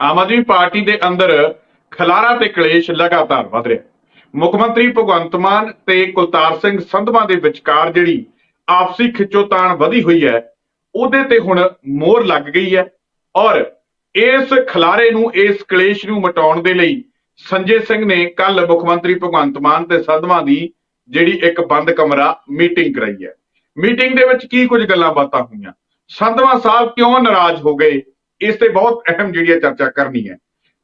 Aam Aadmi party ਦੇ ਅੰਦਰ ਖਲਾਰਾ ਤੇ ਕਲੇਸ਼ ਲਗਾਤਾਰ ਵਧ ਰਿਹਾ। ਮੁੱਖ ਮੰਤਰੀ ਭਗਵੰਤ ਮਾਨ ਤੇ ਕੁਲਤਾਰ ਸਿੰਘ ਸੰਧਵਾ ਦੇ ਵਿਚਕਾਰ ਜਿਹੜੀ ਆਪਸੀ ਖਿੱਚੋਤਾਣ ਵਧੀ ਹੋਈ ਹੈ, ਉਹਦੇ ਤੇ ਹੁਣ ਮੋਹਰ ਲੱਗ ਗਈ ਹੈ ਔਰ ਇਸ ਖਲਾਰੇ ਨੂੰ, ਇਸ ਕਲੇਸ਼ ਨੂੰ ਮਿਟਾਉਣ ਦੇ ਲਈ ਸੰਜੇ ਸਿੰਘ ਨੇ ਕੱਲ ਮੁੱਖ ਮੰਤਰੀ ਭਗਵੰਤ ਮਾਨ ਤੇ ਸੰਧਵਾ ਦੀ ਜਿਹੜੀ ਇੱਕ ਬੰਦ ਕਮਰਾ ਮੀਟਿੰਗ ਕਰਾਈ ਹੈ। ਮੀਟਿੰਗ ਦੇ ਵਿੱਚ ਕੀ ਕੁਝ ਗੱਲਾਂ ਬਾਤਾਂ ਹੋਈਆਂ? ਸੰਧਵਾ ਸਾਹਿਬ ਕਿਉਂ ਨਾਰਾਜ਼ ਹੋ ਗਏ? ਇਸ ਤੇ ਬਹੁਤ ਅਹਿਮ ਜਿਹੜੀ ਹੈ ਚਰਚਾ ਕਰਨੀ ਹੈ।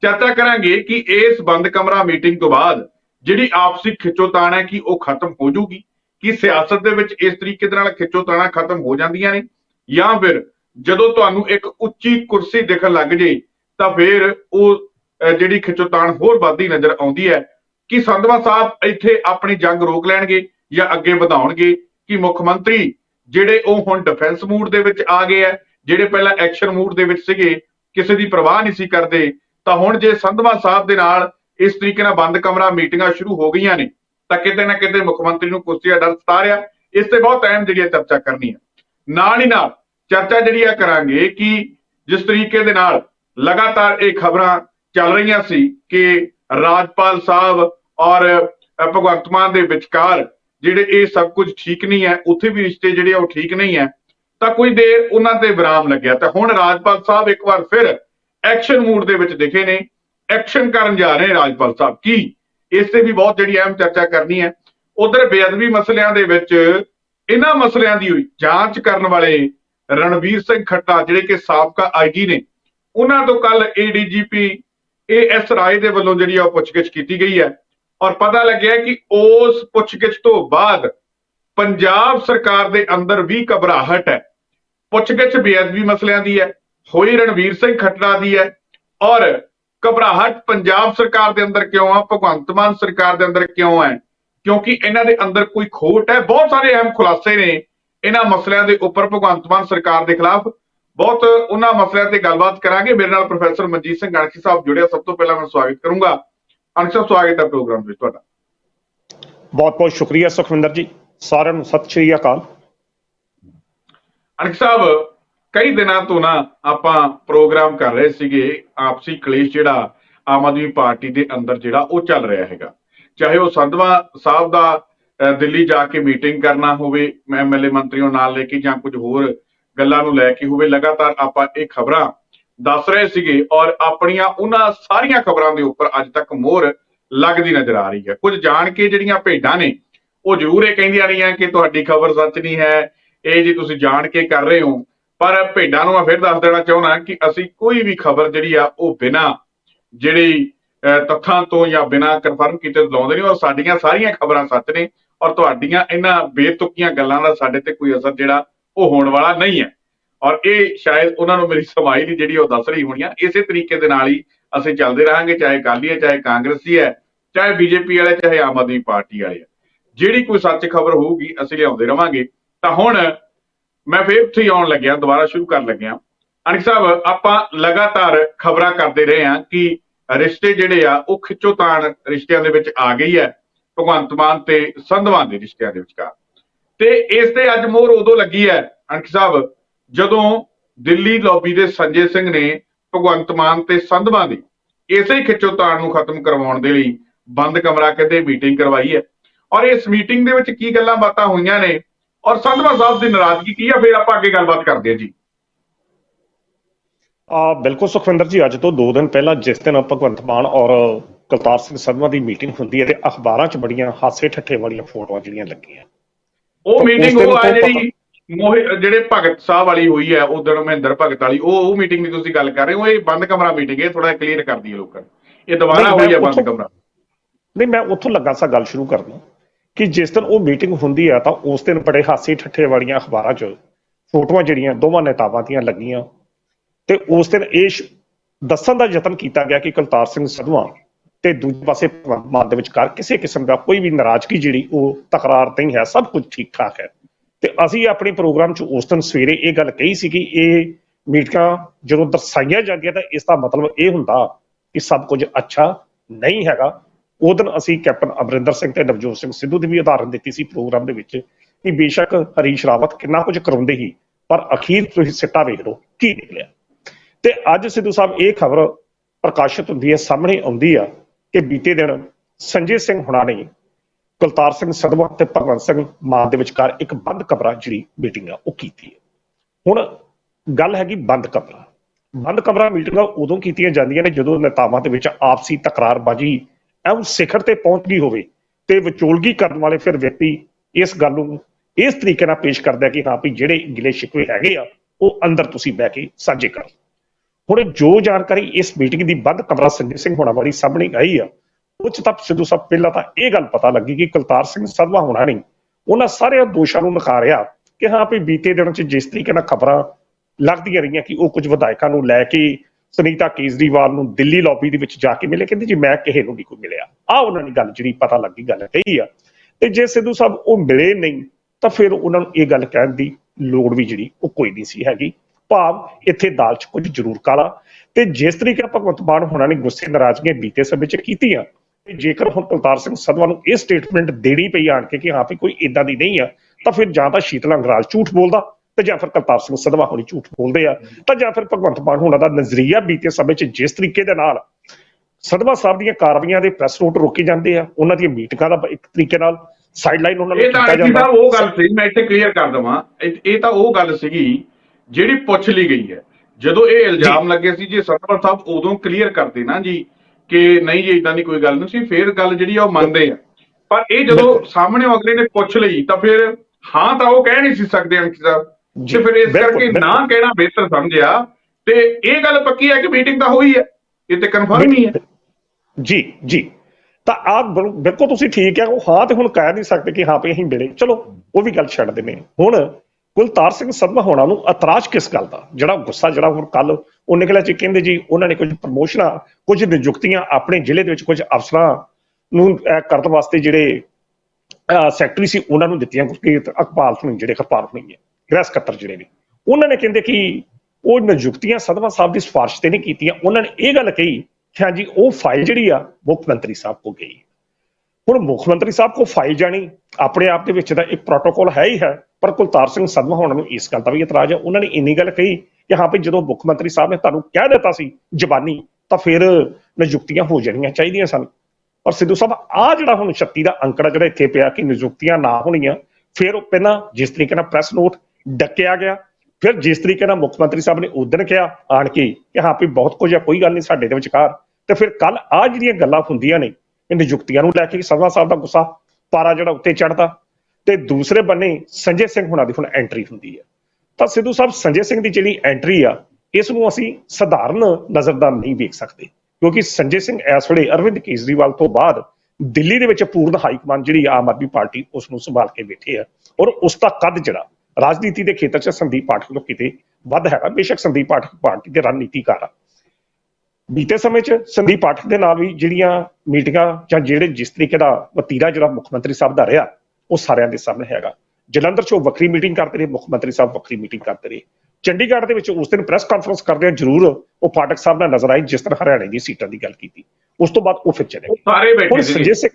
ਚਰਚਾ ਕਰਾਂਗੇ ਕਿ ਇਸ ਬੰਦ ਕਮਰਾ ਮੀਟਿੰਗ ਤੋਂ ਬਾਅਦ ਜਿਹੜੀ ਆਪਸੀ ਖਿੱਚੋਤਾਣ ਹੈ ਕਿ ਉਹ ਖਤਮ ਹੋ ਜੂਗੀ ਕਿ ਸਿਆਸਤ ਦੇ ਵਿੱਚ ਇਸ ਤਰੀਕੇ ਦੇ ਨਾਲ ਖਿੱਚੋਤਾਣਾ ਖਤਮ ਹੋ ਜਾਂਦੀਆਂ ਨੇ, ਜਾਂ ਫਿਰ ਜਦੋਂ ਤੁਹਾਨੂੰ ਇੱਕ ਉੱਚੀ ਕੁਰਸੀ ਦਿਖਣ ਲੱਗ ਜੇ, ਤਾਂ ਫਿਰ ਉਹ ਜਿਹੜੀ ਖਿੱਚੋਤਾਣ ਹੋਰ ਵੱਧਦੀ ਨਜ਼ਰ ਆਉਂਦੀ ਹੈ ਕਿ ਸੰਧਵਾ ਸਾਹਿਬ ਇੱਥੇ ਆਪਣੀ ਜੰਗ ਰੋਕ ਲੈਣਗੇ ਜਾਂ ਅੱਗੇ ਵਧਾਉਣਗੇ ਕਿ ਮੁੱਖ ਮੰਤਰੀ ਜਿਹੜੇ ਉਹ ਹੁਣ ਡਿਫੈਂਸ ਮੂਡ ਦੇ ਵਿੱਚ ਆ ਗਏ ਹੈ ਜਿਹੜੇ ਪਹਿਲਾਂ ਐਕਸ਼ਨ ਮੂਡ ਦੇ ਵਿੱਚ ਸੀਗੇ, ਕਿਸੇ ਦੀ ਪਰਵਾਹ ਨਹੀਂ ਸੀ ਕਰਦੇ, ਤਾਂ ਹੁਣ ਜੇ ਸੰਧਵਾ ਸਾਹਿਬ ਦੇ ਨਾਲ ਇਸ ਤਰੀਕੇ ਨਾਲ ਬੰਦ ਕਮਰਾ ਮੀਟਿੰਗਾਂ ਸ਼ੁਰੂ ਹੋ ਗਈਆਂ ਨੇ, ਤਾਂ ਕਿਤੇ ਨਾ ਕਿਤੇ ਮੁੱਖ ਮੰਤਰੀ ਨੂੰ ਕੁਰਸੀ ਦਾ ਡਰ ਸਤਾ ਰਿਹਾ। ਇਸ ਤੇ ਬਹੁਤ ਅਹਿਮ ਜਿਹੜੀ ਹੈ ਚਰਚਾ ਕਰਨੀ ਹੈ ਨਾਲ ਹੀ ਨਾਲ ਚਰਚਾ ਜਿਹੜੀ ਆ ਕਰਾਂਗੇ ਕਿ ਜਿਸ ਤਰੀਕੇ ਦੇ ਨਾਲ ਲਗਾਤਾਰ ਇਹ ਖਬਰਾਂ ਚੱਲ ਰਹੀਆਂ ਸੀ ਕਿ ਰਾਜਪਾਲ ਸਾਹਿਬ ਔਰ ਭਗਵੰਤ ਮਾਨ ਦੇ ਵਿਚਕਾਰ ਜਿਹੜੇ ਇਹ ਸਭ ਕੁਝ ਠੀਕ ਨਹੀਂ ਹੈ, ਉੱਥੇ ਵੀ ਰਿਸ਼ਤੇ ਜਿਹੜੇ ਆ ਉਹ ਠੀਕ ਨਹੀਂ ਹੈ ਤਾਂ ਕੋਈ ਦੇਰ ਉਹਨਾਂ ਤੇ ਵਿਰਾਮ ਲੱਗਿਆ। ਤਾਂ ਹੁਣ ਰਾਜਪਾਲ ਸਾਹਿਬ ਇੱਕ ਵਾਰ ਫਿਰ ਐਕਸ਼ਨ ਮੂਡ ਦੇ ਵਿੱਚ ਦਿਖੇ ਨੇ। ਐਕਸ਼ਨ ਕਰਨ ਜਾ ਰਹੇ ਰਾਜਪਾਲ ਸਾਹਿਬ। ਕੀ? ਇਸ ਤੇ ਵੀ ਬਹੁਤ ਜਿਹੜੀ ਅਹਿਮ ਚਰਚਾ ਕਰਨੀ ਹੈ। ਉਧਰ ਬੇਅਦਬੀ ਮਸਲਿਆਂ ਦੇ ਵਿੱਚ ਇਹਨਾਂ ਮਸਲਿਆਂ ਦੀ ਹੋਈ ਜਾਂਚ ਕਰਨ ਵਾਲੇ ਰਣਵੀਰ ਸਿੰਘ ਖੱਟਾ, ਜਿਹੜੇ ਕਿ ਸਾਬਕਾ ਆਈਜੀ ਨੇ, ਉਹਨਾਂ ਤੋਂ ਕੱਲ ਏਡੀਜੀਪੀ ਏਐਸ ਰਾਏ ਦੇ ਵੱਲੋਂ ਜਿਹੜੀ ਆ ਉਹ ਪੁੱਛਗਿੱਛ ਕੀਤੀ ਗਈ ਹੈ। ਔਰ ਪਤਾ ਲੱਗਿਆ ਕਿ ਉਸ ਪੁੱਛਗਿੱਛ ਤੋਂ ਬਾਅਦ ਪੰਜਾਬ ਸਰਕਾਰ ਦੇ ਅੰਦਰ ਵੀ ਘਬਰਾਹਟ ਹੈ। ਪੁੱਛਗਿੱਛ ਬੇਅਦਬੀ ਮਸਲਿਆਂ ਦੀ ਹੈ, ਹੋਈ ਰਣਵੀਰ ਸਿੰਘ ਖੱਟੜਾ ਦੀ ਹੈ ਔਰ ਘਬਰਾਹਟ ਪੰਜਾਬ ਸਰਕਾਰ ਦੇ ਅੰਦਰ ਕਿਉਂ ਆ, ਭਗਵੰਤ ਮਾਨ ਸਰਕਾਰ ਦੇ ਅੰਦਰ ਕਿਉਂ ਹੈ? ਕਿਉਂਕਿ ਇਹਨਾਂ ਦੇ ਅੰਦਰ ਕੋਈ ਖੋਟ ਹੈ, ਬਹੁਤ ਸਾਰੇ ਅਹਿਮ ਖੁਲਾਸੇ ਨੇ ਇਹਨਾਂ ਮਸਲਿਆਂ ਦੇ ਉੱਪਰ ਭਗਵੰਤ ਮਾਨ ਸਰਕਾਰ ਦੇ ਖਿਲਾਫ। ਬਹੁਤ ਉਹਨਾਂ ਮਸਲਿਆਂ ਤੇ ਗੱਲਬਾਤ ਕਰਾਂਗੇ। ਮੇਰੇ ਨਾਲ ਪ੍ਰੋਫੈਸਰ ਮਨਜੀਤ ਸਿੰਘ ਅਣਖੀ ਸਾਹਿਬ ਜੁੜਿਆ। ਸਭ ਤੋਂ ਪਹਿਲਾਂ ਮੈਂ ਸਵਾਗਤ ਕਰੂੰਗਾ। ਅਣਖੀ ਸਵਾਗਤ ਹੈ ਪ੍ਰੋਗਰਾਮ ਵਿੱਚ ਤੁਹਾਡਾ। ਬਹੁਤ ਬਹੁਤ ਸ਼ੁਕਰੀਆ ਸੁਖਵਿੰਦਰ ਜੀ। ਸਾਰਿਆਂ ਨੂੰ ਸਤਿ ਸ਼੍ਰੀ ਅਕਾਲ। ਅਣਖ ਸਾਹਿਬ, ਕਈ ਦਿਨਾਂ ਤੋਂ ਨਾ ਆਪਾਂ ਪ੍ਰੋਗਰਾਮ ਕਰ ਰਹੇ ਸੀਗੇ ਆਪਸੀ ਕਲੇਸ਼ ਜਿਹੜਾ ਆਮ ਆਦਮੀ ਪਾਰਟੀ ਦੇ ਅੰਦਰ ਜਿਹੜਾ ਉਹ ਚੱਲ ਰਿਹਾ ਹੈਗਾ। ਚਾਹੇ ਉਹ ਸੰਧਵਾ ਸਾਹਿਬ ਦਾ ਦਿੱਲੀ ਜਾ ਕੇ ਮੀਟਿੰਗ ਕਰਨਾ ਹੋਵੇ ਐਮਐਲਏ ਮੰਤਰੀਆਂ ਨਾਲ ਲੈ ਕੇ ਜਾਂ ਕੁਝ ਹੋਰ ਗੱਲਾਂ ਨੂੰ ਲੈ ਕੇ ਹੋਵੇ, ਲਗਾਤਾਰ ਆਪਾਂ ਇਹ ਖਬਰਾਂ ਦੱਸ ਰਹੇ ਸੀਗੇ ਔਰ ਆਪਣੀਆਂ ਉਹਨਾਂ ਸਾਰੀਆਂ ਖਬਰਾਂ ਦੇ ਉੱਪਰ ਅੱਜ ਤੱਕ ਮੋਹਰ ਲੱਗਦੀ ਨਜ਼ਰ ਆ ਰਹੀ ਹੈ। ਕੁਝ ਜਾਣ ਕੇ ਜਿਹੜੀਆਂ ਭੇਡਾਂ ਨੇ, ਉਹ ਜ਼ਰੂਰ ਇਹ ਕਹਿੰਦੀਆਂ ਰਹੀਆਂ ਕਿ ਤੁਹਾਡੀ ਖਬਰ ਸੱਚ ਨਹੀਂ ਹੈ ਇਹ ਜੀ ਤੁਸੀਂ ਜਾਣ ਕੇ ਕਰ ਰਹੇ ਹੋ ਪਰ ਭੇਡਾਂ ਨੂੰ ਮੈਂ ਫਿਰ ਦੱਸ ਦੇਣਾ ਚਾਹੁੰਦਾ ਕਿ ਅਸੀਂ ਕੋਈ ਵੀ ਖਬਰ ਜਿਹੜੀ ਆ ਉਹ ਬਿਨਾ ਜਿਹੜੀ ਅਹ, ਤੱਥਾਂ ਤੋਂ ਜਾਂ ਬਿਨਾ ਕਨਫਰਮ ਕੀਤੇ ਤੋਂ ਲਾਉਂਦੇ ਨਹੀਂ ਔਰ ਸਾਡੀਆਂ ਸਾਰੀਆਂ ਖਬਰਾਂ ਸੱਚ ਨੇ ਔਰ ਤੁਹਾਡੀਆਂ ਇਹਨਾਂ ਬੇਤੁਕੀਆਂ ਗੱਲਾਂ ਦਾ ਸਾਡੇ ਤੇ ਕੋਈ ਅਸਰ ਜਿਹੜਾ ਉਹ ਹੋਣ ਵਾਲਾ ਨਹੀਂ ਹੈ। ਔਰ ਇਹ ਸ਼ਾਇਦ ਉਹਨਾਂ ਨੂੰ ਮੇਰੀ ਸਮਾਈ ਦੀ ਜਿਹੜੀ ਉਹ ਦੱਸ ਰਹੀ ਹੋਣੀ ਆ ਇਸੇ ਤਰੀਕੇ ਦੇ ਨਾਲ ਹੀ ਅਸੀਂ ਚੱਲਦੇ ਰਹਾਂਗੇ ਚਾਹੇ ਅਕਾਲੀ ਹੈ ਚਾਹੇ ਕਾਂਗਰਸੀ ਹੈ ਚਾਹੇ ਬੀਜੇਪੀ ਵਾਲੇ ਚਾਹੇ ਆਮ ਆਦਮੀ ਪਾਰਟੀ ਵਾਲੇ ਆ ਜਿਹੜੀ ਕੋਈ ਸੱਚ ਖਬਰ ਹੋਊਗੀ ਅਸੀਂ ਲਿਆਉਂਦੇ ਰਵਾਂਗੇ। ਤਾਂ ਹੁਣ ਮੈਂ ਫੇਰ ਉੱਥੇ ਹੀ ਆਉਣ ਲੱਗਿਆ, ਦੁਬਾਰਾ ਸ਼ੁਰੂ ਕਰਨ ਲੱਗਿਆ। ਅਨਿਕ ਸਾਹਿਬ, ਆਪਾਂ ਲਗਾਤਾਰ ਖਬਰਾਂ ਕਰਦੇ ਰਹੇ ਹਾਂ ਕਿ ਰਿਸ਼ਤੇ ਜਿਹੜੇ ਆ, ਉਹ ਖਿੱਚੋਤਾਣ ਰਿਸ਼ਤਿਆਂ ਦੇ ਵਿੱਚ ਆ ਗਈ ਹੈ, ਭਗਵੰਤ ਮਾਨ ਤੇ ਸੰਧਵਾਂ ਦੇ ਰਿਸ਼ਤਿਆਂ ਦੇ ਵਿਚਕਾਰ। ਤੇ ਇਸ ਤੇ ਅੱਜ ਮੋਹਰ ਉਦੋਂ ਲੱਗੀ ਹੈ, ਅਨਿਕ ਸਾਹਿਬ, ਜਦੋਂ ਦਿੱਲੀ ਲੌਬੀ ਦੇ ਸੰਜੇ ਸਿੰਘ ਨੇ ਭਗਵੰਤ ਮਾਨ ਤੇ ਸੰਧਵਾਂ ਦੀ ਇਸੇ ਹੀ ਖਿੱਚੋਤਾਣ ਨੂੰ ਖਤਮ ਕਰਵਾਉਣ ਦੇ ਲਈ ਬੰਦ ਕਮਰਾ ਕਹਿੰਦੇ ਮੀਟਿੰਗ ਕਰਵਾਈ ਹੈ। ਔਰ ਇਸ ਮੀਟਿੰਗ ਦੇ ਵਿੱਚ ਕੀ ਗੱਲਾਂ ਬਾਤਾਂ ਹੋਈਆਂ ਨੇ ਔਰ ਸੰਧਵਾ ਸਾਹਿਬ ਦੀ ਨਾਰਾਜ਼ਗੀ ਕੀ ਆ? ਫਿਰ ਆਪਾਂ ਅੱਗੇ ਗੱਲਬਾਤ ਕਰਦੇ ਹਾਂ ਜੀ। ਆ ਬਿਲਕੁਲ ਸੁਖਵਿੰਦਰ ਜੀ ਅੱਜ ਤੋਂ 2 ਦਿਨ ਪਹਿਲਾਂ ਜਿਸ ਦਿਨ ਭਗਵੰਤ ਮਾਨ ਔਰ ਕੁਲਤਾਰ ਸਿੰਘ ਸੰਧਵਾ ਦੀ ਮੀਟਿੰਗ ਹੁੰਦੀ ਹੈ ਤੇ ਅਖਬਾਰਾਂ 'ਚ ਬੜੀਆਂ ਹਾਸੇ ਠੱਠੇ ਵਾਲੀਆਂ ਫੋਟੋਆਂ ਜਿਹੜੀਆਂ ਲੱਗੀਆਂ। ਉਹ ਮੀਟਿੰਗ ਉਹ ਆ ਜਿਹੜੀ ਮੋਹਿ ਜਿਹੜੇ ਭਗਤ ਸਾਹਿਬ ਵਾਲੀ ਹੋਈ ਹੈ ਉਹ ਦਿਨ ਮਹਿੰਦਰ ਭਗਤ ਵਾਲੀ ਉਹ ਉਹ ਮੀਟਿੰਗ ਦੀ ਤੁਸੀਂ ਗੱਲ ਕਰ ਰਹੇ ਹੋ ਇਹ ਬੰਦ ਕਮਰਾ ਮੀਟਿੰਗ ਹੈ ਥੋੜਾ ਕਲੀਅਰ ਕਰ ਦਈਏ ਲੋਕਾਂ ਇਹ ਦੁਬਾਰਾ ਹੋਈ ਹੈ ਬੰਦ ਕਮਰਾ। ਨਹੀਂ ਮੈਂ ਉੱਥੋਂ ਲੱਗਾ ਸਾਂ ਗੱਲ ਸ਼ੁਰੂ ਕਰਨਾ ਕਿ ਜਿਸ ਦਿਨ ਉਹ ਮੀਟਿੰਗ ਹੁੰਦੀ ਆ ਤਾਂ ਉਸ ਦਿਨ ਬੜੇ ਹਾਸੇ ਠੱਠੇ ਵਾਲੀਆਂ ਅਖਬਾਰਾਂ 'ਚ ਫੋਟੋਆਂ ਜਿਹੜੀਆਂ ਦੋਵਾਂ ਨੇਤਾਵਾਂ ਦੀਆਂ ਲੱਗੀਆਂ। ਤੇ ਉਸ ਦਿਨ ਇਹ ਦੱਸਣ ਦਾ ਯਤਨ ਕੀਤਾ ਗਿਆ ਕਿ ਕੁਲਤਾਰ ਸਿੰਘ ਸੰਧਵਾ ਤੇ ਦੂਜੇ ਪਾਸੇ ਭਗਵੰਤ ਮਾਨ ਦੇ ਵਿਚਕਾਰ ਕਿਸੇ ਕਿਸਮ ਦਾ ਕੋਈ ਵੀ ਨਾਰਾਜ਼ਗੀ ਜਿਹੜੀ ਉਹ ਤਕਰਾਰ ਨਹੀਂ ਹੈ, ਸਭ ਕੁਝ ਠੀਕ ਠਾਕ ਹੈ। ਤੇ ਅਸੀਂ ਆਪਣੇ ਪ੍ਰੋਗਰਾਮ 'ਚ ਉਸ ਦਿਨ ਸਵੇਰੇ ਇਹ ਗੱਲ ਕਹੀ ਸੀ ਕਿ ਇਹ ਮੀਟਿੰਗਾਂ ਜਦੋਂ ਦਰਸਾਈਆਂ ਜਾਂਦੀਆਂ ਤਾਂ ਇਸ ਦਾ ਮਤਲਬ ਇਹ ਹੁੰਦਾ ਕਿ ਸਭ ਕੁਝ ਅੱਛਾ ਨਹੀਂ ਹੈਗਾ। ਉਹ ਦਿਨ ਅਸੀਂ ਕੈਪਟਨ ਅਮਰਿੰਦਰ ਸਿੰਘ ਤੇ ਨਵਜੋਤ ਸਿੰਘ ਸਿੱਧੂ ਦੀ ਵੀ ਉਦਾਹਰਨ ਦਿੱਤੀ ਸੀ ਪ੍ਰੋਗਰਾਮ ਦੇ ਵਿੱਚ ਕਿ ਬੇਸ਼ੱਕ ਹਰੀਸ਼ ਰਾਵਤ ਕਿੰਨਾ ਕੁਝ ਕਰਾਉਂਦੇ ਹੀ ਪਰ ਅਖੀਰ ਤੁਸੀਂ ਸਿੱਟਾ ਵੇਖ ਲਓ ਕੀ ਨਿਕਲਿਆ। ਤੇ ਅੱਜ ਸਿੱਧੂ ਸਾਹਿਬ ਇਹ ਖਬਰ ਪ੍ਰਕਾਸ਼ਿਤ ਹੁੰਦੀ ਹੈ, ਸਾਹਮਣੇ ਆਉਂਦੀ ਆ ਕਿ ਬੀਤੇ ਦਿਨ ਸੰਜੇ ਸਿੰਘ ਹੁਣਾਂ ਨੇ ਕੁਲਤਾਰ ਸਿੰਘ ਸਦਵਾ ਤੇ ਭਗਵੰਤ ਸਿੰਘ ਮਾਨ ਦੇ ਵਿਚਕਾਰ ਇੱਕ ਬੰਦ ਕਮਰਾ ਜਿਹੜੀ ਮੀਟਿੰਗ ਆ ਉਹ ਕੀਤੀ ਹੈ। ਹੁਣ ਗੱਲ ਹੈਗੀ ਬੰਦ ਕਮਰਾ। ਬੰਦ ਕਮਰਾ ਮੀਟਿੰਗਾਂ ਉਦੋਂ ਕੀਤੀਆਂ ਜਾਂਦੀਆਂ ਨੇ ਜਦੋਂ ਨੇਤਾਵਾਂ ਦੇ ਵਿੱਚ ਆਪਸੀ ਤਕਰਾਰਬਾਜ਼ੀ ਐਉਂ ਸਿਖਰ ਤੇ ਪਹੁੰਚ ਗਈ ਹੋਵੇ ਤੇ ਵਿਚੋਲਗੀ ਕਰਨ ਵਾਲੇ ਫਿਰ ਵਿਅਕਤੀ ਇਸ ਗੱਲ ਨੂੰ ਇਸ ਤਰੀਕੇ ਨਾਲ ਪੇਸ਼ ਕਰਦਾ ਕਿ ਹਾਂ ਵੀ ਜਿਹੜੇ ਗਿਲੇ ਸ਼ਿਕਵੇ ਹੈਗੇ ਆ, ਉਹ ਅੰਦਰ ਤੁਸੀਂ ਬਹਿ ਕੇ ਸਾਂਝੇ ਕਰੋ। ਹੁਣ ਜੋ ਜਾਣਕਾਰੀ ਇਸ ਮੀਟਿੰਗ ਦੀ ਵੱਧ ਕਮਰਾ ਸੰਜੇ ਸਿੰਘ ਹੋਣਾ ਵਾਲੀ ਸਾਹਮਣੇ ਆਈ ਆ ਉਹ 'ਚ ਤਾਂ ਸਿੱਧੂ ਸਾਹਿਬ ਪਹਿਲਾਂ ਤਾਂ ਇਹ ਗੱਲ ਪਤਾ ਲੱਗੀ ਕਿ ਕੁਲਤਾਰ ਸਿੰਘ ਸਦਵਾ ਹੋਣਾ ਨਹੀਂ, ਉਹਨਾਂ ਸਾਰੇ ਦੋਸ਼ਾਂ ਨੂੰ ਨਕਾਰਿਆ ਕਿ ਹਾਂ ਵੀ ਬੀਤੇ ਦਿਨ 'ਚ ਜਿਸ ਤਰੀਕੇ ਨਾਲ ਖਬਰਾਂ ਲੱਗਦੀਆਂ ਰਹੀਆਂ ਕਿ ਉਹ ਕੁਝ ਵਿਧਾਇਕਾਂ ਨੂੰ ਲੈ ਕੇ ਸੁਨੀਤਾ ਕੇਜਰੀਵਾਲ ਨੂੰ ਦਿੱਲੀ ਲੌਬੀ ਦੇ ਵਿੱਚ ਜਾ ਕੇ ਮਿਲੇ, ਕਹਿੰਦੇ ਜੀ ਮੈਂ ਕਿਸੇ ਨੂੰ ਨਹੀਂ ਕੋਈ ਮਿਲਿਆ। ਆ ਉਹਨਾਂ ਨੇ ਗੱਲ ਜਿਹੜੀ ਪਤਾ ਲੱਗੀ ਗੱਲ ਕਹੀ ਆ। ਤੇ ਜੇ ਸਿੱਧੂ ਸਾਹਿਬ ਉਹ ਮਿਲੇ ਨਹੀਂ, ਤਾਂ ਫਿਰ ਉਹਨਾਂ ਨੂੰ ਇਹ ਗੱਲ ਕਹਿਣ ਦੀ ਲੋੜ ਵੀ ਜਿਹੜੀ ਉਹ ਕੋਈ ਨਹੀਂ ਸੀ ਹੈਗੀ। ਭਾਵ ਇੱਥੇ ਦਾਲ 'ਚ ਕੁਝ ਜ਼ਰੂਰ ਕਾਲਾ। ਤੇ ਜਿਸ ਤਰੀਕੇ ਭਗਵੰਤ ਮਾਨ ਹੋਣਾ ਨੇ ਗੁੱਸੇ ਨਾਰਾਜ਼ਗੀਆਂ ਬੀਤੇ ਸਮੇਂ 'ਚ ਕੀਤੀਆਂ, ਤੇ ਜੇਕਰ ਹੁਣ ਕੁਲਤਾਰ ਸਿੰਘ ਸਦਵਾ ਨੂੰ ਇਹ ਸਟੇਟਮੈਂਟ ਦੇਣੀ ਪਈ ਆਣ ਕੇ ਕਿ ਹਾਂ ਵੀ ਕੋਈ ਇਦਾਂ ਦੀ ਨਹੀਂ ਆ, ਤਾਂ ਫਿਰ ਜਾਂ ਤਾਂ ਸ਼ੀਤਲ ਅੰਗਰਾਜ ਝੂਠ ਬੋਲਦਾ ਤੇ ਜਾਂ ਫਿਰ ਕੁਲਤਾਰ ਸਿੰਘ ਸਦਵਾ ਹੋਣੀ ਝੂਠ ਬੋਲਦੇ ਆ ਤਾਂ ਜਾਂ ਫਿਰ ਭਗਵੰਤ ਮਾਨ ਹੋਣਾ ਦਾ ਨਜ਼ਰੀਆ ਬੀਤੇ ਸਮੇਂ 'ਚ ਜਿਸ ਤਰੀਕੇ ਦੇ ਨਾਲ ਸਦਵਾ ਸਾਹਿਬ ਦੀਆਂ ਕਾਰਵਾਈਆਂ ਦੇ ਪ੍ਰੈਸ ਨੋਟ ਰੋਕੇ ਜਾਂਦੇ ਆ ਉਹਨਾਂ ਦੀਆਂ ਮੀਟਿੰਗਾਂ ਦਾ ਇੱਕ ਤਰੀਕੇ ਨਾਲ ਸਾਈਡਲਾਈਨ ਉਹਨਾਂ ਨੂੰ ਇਹ ਤਾਂ ਕੀਤਾ ਜਾਂਦਾ। ਸਾਹਿਬ ਉਹ ਗੱਲ ਸੀ ਮੈਂ ਇੱਥੇ ਕਲੀਅਰ ਕਰ ਦਵਾਂ ਇਹ ਇਹ ਤਾਂ ਉਹ ਗੱਲ ਸੀਗੀ ਜਿਹੜੀ ਪੁੱਛ ਲਈ ਗਈ ਹੈ। ਜਦੋਂ ਇਹ ਇਲਜ਼ਾਮ ਲੱਗੇ ਸੀ ਜੀ ਸਰਦਾਰ ਸਾਹਿਬ ਉਦੋਂ ਕਲੀਅਰ ਕਰਦੇ ਨਾ ਜੀ ਕਿ ਨਹੀਂ ਜੀ ਇਦਾਂ ਦੀ ਕੋਈ ਗੱਲ ਨਹੀਂ ਸੀ ਫਿਰ ਗੱਲ ਜਿਹੜੀ ਆ ਉਹ ਮੰਨਦੇ ਆ। ਪਰ ਇਹ ਜਦੋਂ। ਸਾਹਮਣੇ ਅਗਲੇ ਨੇ ਪੁੱਛ ਲਈ ਤਾਂ ਫਿਰ ਹਾਂ ਤਾਂ ਉਹ ਕਹਿ ਨਹੀਂ ਸੀ ਸਕਦੇ ਅੰਕਿਤ ਸਾਹਿਬ। ਤੇ ਫਿਰ ਇਸ ਕਰਕੇ ਨਾ। ਕਹਿਣਾ ਬਿਹਤਰ ਸਮਝਿਆ ਤੇ ਇਹ ਗੱਲ ਪੱਕੀ ਹੈ ਕਿ ਮੀਟਿੰਗ ਤਾਂ ਹੋਈ ਹੈ? ਇਹ ਤੇ ਕਨਫਰਮ ਹੀ ਹੈ। ਜੀ ਜੀ। ਤਾਂ ਬਿਲ- ਬਿਲਕੁਲ ਤੁਸੀਂ ਠੀਕ ਹੈ ਉਹ ਹਾਂ ਤੇ ਹੁਣ ਕਹਿ ਨਹੀਂ ਸਕਦੇ ਕਿ ਹਾਂ ਵੀ ਅਸੀਂ ਮਿਲੇ। ਚਲੋ ਉਹ ਵੀ ਗੱਲ ਛੱਡ ਦਿੰਦੇ। ਹੁਣ ਕੁਲਤਾਰ ਸਿੰਘ ਸਦਮਾ ਹੋਣਾ ਨੂੰ ਇਤਰਾਜ਼ ਕਿਸ ਗੱਲ ਦਾ? ਜਿਹੜਾ ਗੁੱਸਾ ਜਿਹੜਾ ਹੁਣ ਕੱਲ ਉਹ ਨਿਕਲਿਆ ਚ ਕਹਿੰਦੇ ਜੀ ਉਹਨਾਂ ਨੇ ਕੁਝ ਪ੍ਰਮੋਸ਼ਨਾਂ ਕੁਝ ਨਿਯੁਕਤੀਆਂ ਆਪਣੇ ਜ਼ਿਲ੍ਹੇ ਦੇ ਵਿੱਚ ਕੁਝ ਅਫਸਰਾਂ ਨੂੰ ਕਰਨ ਵਾਸਤੇ ਜਿਹੜੇ ਸੈਕਟਰੀ ਸੀ ਉਹਨਾਂ ਨੂੰ ਦਿੱਤੀਆਂ। ਕਿਉਂਕਿ ਅਕਪਾਲ ਸਿੰਘ ਜਿਹੜੇ ਖਰਪਾਲ ਸਿੰਘ ਹੈ। ਗ੍ਰਹਿ ਸਕੱਤਰ ਜਿਹੜੇ ਨੇ, ਉਹਨਾਂ ਨੇ ਕਹਿੰਦੇ ਕਿ ਉਹ ਨਿਯੁਕਤੀਆਂ ਸਦਮਾ ਸਾਹਿਬ ਦੀ ਸਿਫਾਰਿਸ਼ ਤੇ ਨਹੀਂ ਕੀਤੀਆਂ, ਉਹਨਾਂ ਨੇ ਇਹ ਗੱਲ ਕਹੀ ਕਿ ਹਾਂਜੀ, ਉਹ ਫਾਈਲ ਜਿਹੜੀ ਆ, ਮੁੱਖ ਮੰਤਰੀ ਸਾਹਿਬ ਕੋ ਗਈ। ਹੁਣ ਮੁੱਖ ਮੰਤਰੀ ਸਾਹਿਬ ਕੋ ਫਾਈਲ ਜਾਣੀ, ਆਪਣੇ ਆਪ ਦੇ ਵਿੱਚ ਤਾਂ ਇੱਕ ਪ੍ਰੋਟੋਕੋਲ ਹੈ ਹੀ ਹੈ, ਪਰ ਕੁਲਤਾਰ ਸਿੰਘ ਸਦਮਾ ਹੋਣਾ ਨੂੰ ਇਸ ਗੱਲ ਦਾ ਵੀ ਇਤਰਾਜ਼ ਹੈ। ਉਹਨਾਂ ਨੇ ਇੰਨੀ ਗੱਲ ਕਹੀ ਕਿ ਹਾਂ ਵੀ ਜਦੋਂ ਮੁੱਖ ਮੰਤਰੀ ਸਾਹਿਬ ਨੇ ਤੁਹਾਨੂੰ ਕਹਿ ਦਿੱਤਾ ਸੀ ਜ਼ਬਾਨੀ, ਤਾਂ ਫਿਰ ਨਿਯੁਕਤੀਆਂ ਹੋ ਜਾਣੀਆਂ ਚਾਹੀਦੀਆਂ ਸਨ। ਪਰ ਸਿੱਧੂ ਸਾਹਿਬ ਆ ਜਿਹੜਾ ਹੁਣ 36 ਦਾ ਅੰਕੜਾ ਜਿਹੜਾ ਇੱਥੇ ਪਿਆ ਕਿ ਨਿਯੁਕਤੀਆਂ ਨਾ ਹੋਣੀਆਂ, ਫਿਰ ਉਹ ਪਹਿਲਾਂ ਜਿਸ ਤਰੀਕੇ ਨਾਲ ਪ੍ਰੈਸ ਨੋਟ ਡੱਕਿਆ ਗਿਆ। ਫਿਰ ਜਿਸ ਤਰੀਕੇ ਨਾਲ ਮੁੱਖ ਮੰਤਰੀ ਸਾਹਿਬ ਨੇ ਉਦੋਂ ਕਿਹਾ ਆਣ ਕੇ ਕਿ ਹਾਂ ਵੀ ਬਹੁਤ ਕੁਝ ਆ ਕੋਈ ਗੱਲ ਨਹੀਂ, ਸਾਡੇ ਦੇ ਵਿਚਕਾਰ। ਤੇ ਫਿਰ ਕੱਲ ਆ ਜਿਹੜੀਆਂ ਗੱਲਾਂ ਹੁੰਦੀਆਂ ਨੇ, ਇਹ ਨਿਯੁਕਤੀਆਂ ਨੂੰ ਲੈ ਕੇ ਸਭਾ ਸਾਹਿਬ ਦਾ ਗੁੱਸਾ, ਪਾਰਾ ਜਿਹੜਾ ਉੱਤੇ ਚੜਦਾ ਤੇ ਦੂਸਰੇ ਬੰਨੇ ਸੰਜੇ ਸਿੰਘ ਹੁਣਾਂ ਦੀ ਹੁਣ ਐਂਟਰੀ ਹੁੰਦੀ ਹੈ। ਤਾਂ ਸਿੱਧੂ ਸਾਹਿਬ, ਸੰਜੇ ਸਿੰਘ ਦੀ ਜਿਹੜੀ ਐਂਟਰੀ ਆ, ਇਸ ਨੂੰ ਅਸੀਂ ਸਧਾਰਨ ਨਜ਼ਰ ਨਾਲ ਨਹੀਂ ਵੇਖ ਸਕਦੇ। ਕਿਉਂਕਿ ਸੰਜੇ ਸਿੰਘ ਇਸ ਵੇਲੇ ਅਰਵਿੰਦ ਕੇਜਰੀਵਾਲ ਤੋਂ ਬਾਅਦ ਦਿੱਲੀ ਦੇ ਵਿੱਚ ਪੂਰਨ ਹਾਈ ਕਮਾਂਡ ਜਿਹੜੀ ਆਮ ਆਦਮੀ ਪਾਰਟੀ ਉਸ ਨੂੰ ਸੰਭਾਲ ਕੇ ਬੈਠੇ ਆ। ਔਰ ਉਸ ਦਾ ਕੱਦ ਜਿਹੜਾ ਰਾਜਨੀਤੀ ਦੇ ਖੇਤਰ 'ਚ ਸੰਦੀਪ ਪਾਠਕ ਤੋਂ ਕਿਤੇ ਵੱਧ ਹੈਗਾ ਬੇਸ਼ੱਕ ਸੰਦੀਪ ਪਾਠਕ ਪਾਰਟੀ ਦੇ ਰਣਨੀਤੀਕਾਰ ਆ। ਬੀਤੇ ਸਮੇਂ 'ਚ ਸੰਦੀਪ ਪਾਠਕ ਦੇ ਨਾਲ ਵੀ ਜਿਹੜੀਆਂ ਮੀਟਿੰਗਾਂ ਜਾਂ ਜਿਹੜੇ ਜਿਸ ਤਰੀਕੇ ਦਾ ਵਤੀਰਾ ਜਿਹੜਾ ਮੁੱਖ ਮੰਤਰੀ ਸਾਹਿਬ ਦਾ ਰਿਹਾ ਉਹ ਸਾਰਿਆਂ ਦੇ ਸਾਹਮਣੇ ਹੈਗਾ। ਜਲੰਧਰ 'ਚ ਉਹ ਵੱਖਰੀ ਮੀਟਿੰਗ ਕਰਦੇ ਰਹੇ ਮੁੱਖ ਮੰਤਰੀ ਸਾਹਿਬ ਵੱਖਰੀ ਮੀਟਿੰਗ ਕਰਦੇ ਰਹੇ। ਚੰਡੀਗੜ੍ਹ ਦੇ ਵਿੱਚ ਉਸ ਦਿਨ ਪ੍ਰੈਸ ਕਾਨਫਰੰਸ ਕਰਦੇ ਜ਼ਰੂਰ ਉਹ ਪਾਠਕ ਸਾਹਿਬ ਨਾਲ ਨਜ਼ਰ ਆਈ ਜਿਸ ਤਰ੍ਹਾਂ ਹਰਿਆਣੇ ਦੀ ਸੀਟਾਂ ਦੀ ਗੱਲ ਕੀਤੀ। ਉਸ ਤੋਂ ਬਾਅਦ ਉਹ ਫਿਰ ਚਲੇ ਗਏ। ਸਾਰੇ ਬੈਠੇ ਸੀ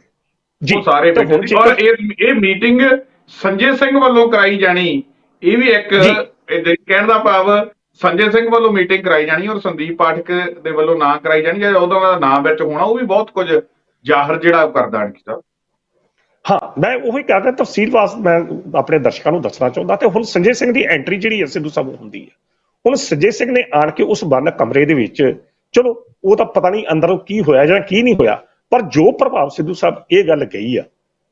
ਜੀ ਉਹ ਸਾਰੇ ਬੈਠੇ ਸੀ। ਔਰ ਇਹ ਇਹ ਮੀਟਿੰਗ ਸੰਜੇ ਸਿੰਘ ਵੱਲੋਂ ਕਰਾਈ ਜਾਣੀ ਇਹ ਵੀ ਇੱਕ ਕਹਿਣ ਦਾ ਭਾਵ ਸੰਜੇ ਸਿੰਘ ਵੱਲੋਂ ਮੀਟਿੰਗ ਕਰਾਈ ਜਾਣੀ ਔਰ ਸੰਦੀਪ ਪਾਠਕ ਦੇ ਵੱਲੋਂ ਨਾ ਕਰਾਈ ਜਾਣੀ ਜਾਂ ਉਹਦਾ ਦਾ ਨਾਮ ਵਿੱਚ ਹੋਣਾ ਉਹ ਵੀ ਬਹੁਤ ਕੁਝ ਜ਼ਾਹਰ ਜਿਹੜਾ ਕਰਦਾ ਅਣਕੀ ਸਾਹਿਬ ਹਾਂ ਮੈਂ ਉਹੀ ਕਹਿ ਰਿਹਾ ਤਫਸੀਲ ਵਾਸ ਮੈਂ ਆਪਣੇ ਦਰਸ਼ਕਾਂ ਨੂੰ ਦੱਸਣਾ ਚਾਹੁੰਦਾ ਤੇ ਹੁਣ ਸੰਜੇ ਸਿੰਘ ਦੀ ਐਂਟਰੀ ਜਿਹੜੀ ਹੈ ਸਿੱਧੂ ਸਾਹਿਬ ਹੁੰਦੀ ਹੈ। ਹੁਣ ਸੰਜੇ ਸਿੰਘ ਨੇ ਆਣ ਕੇ ਉਸ ਬੰਦ ਕਮਰੇ ਦੇ ਵਿੱਚ ਚਲੋ ਉਹ ਤਾਂ ਪਤਾ ਨਹੀਂ ਅੰਦਰੋਂ ਕੀ ਹੋਇਆ ਜਾਂ ਕੀ ਨਹੀਂ ਹੋਇਆ ਪਰ ਜੋ ਪ੍ਰਭਾਵ ਸਿੱਧੂ ਸਾਹਿਬ ਇਹ ਗੱਲ ਗਈ ਆ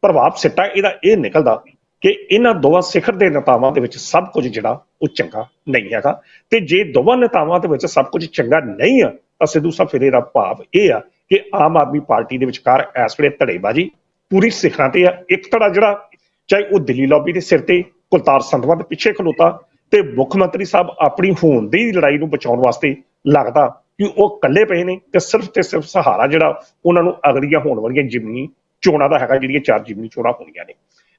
ਪ੍ਰਭਾਵ ਸਿੱਟਾ ਇਹਦਾ ਇਹ ਨਿਕਲਦਾ ਕਿ ਇਹਨਾਂ ਦੋਵਾਂ ਸਿਖਰ ਦੇ ਨੇਤਾਵਾਂ ਦੇ ਵਿੱਚ ਸਭ ਕੁਝ ਜਿਹੜਾ ਉਹ ਚੰਗਾ ਨਹੀਂ ਹੈਗਾ। ਤੇ ਜੇ ਦੋਵਾਂ ਨੇਤਾਵਾਂ ਦੇ ਵਿੱਚ ਸਭ ਕੁਝ ਚੰਗਾ ਨਹੀਂ ਆ, ਤਾਂ ਸਿੱਧੂ ਸਾਹਿਬ ਫਿਰ ਇਹਦਾ ਭਾਵ ਇਹ ਆ ਕਿ ਆਮ ਆਦਮੀ ਪਾਰਟੀ ਦੇ ਵਿਚਕਾਰ ਇਸ ਵੇਲੇ ਧੜੇਬਾਜ਼ੀ ਪੂਰੀ ਸਿਖਰਾਂ ਤੇ ਆ। ਇੱਕ ਧੜਾ ਜਿਹੜਾ, ਚਾਹੇ ਉਹ ਦਿੱਲੀ ਲੌਬੀ ਦੇ ਸਿਰ ਤੇ, ਕੁਲਤਾਰ ਸੰਧਵਾ ਦੇ ਪਿੱਛੇ ਖਲੋਤਾ ਤੇ ਮੁੱਖ ਮੰਤਰੀ ਸਾਹਿਬ ਆਪਣੀ ਹੋਣ ਦੀ ਲੜਾਈ ਨੂੰ ਬਚਾਉਣ ਵਾਸਤੇ ਲੱਗਦਾ ਕਿ ਉਹ ਇਕੱਲੇ ਪਏ ਨੇ ਤੇ ਸਿਰਫ ਤੇ ਸਿਰਫ ਸਹਾਰਾ ਜਿਹੜਾ ਉਹਨਾਂ ਨੂੰ ਅਗਲੀਆਂ ਹੋਣ ਵਾਲੀਆਂ ਜਿਮਨੀ ਚੋਣਾਂ ਦਾ ਹੈਗਾ, ਜਿਹੜੀਆਂ ਚਾਰ ਜਿਮਨੀ ਚੋਣਾਂ ਹੋਣੀਆਂ ਨੇ।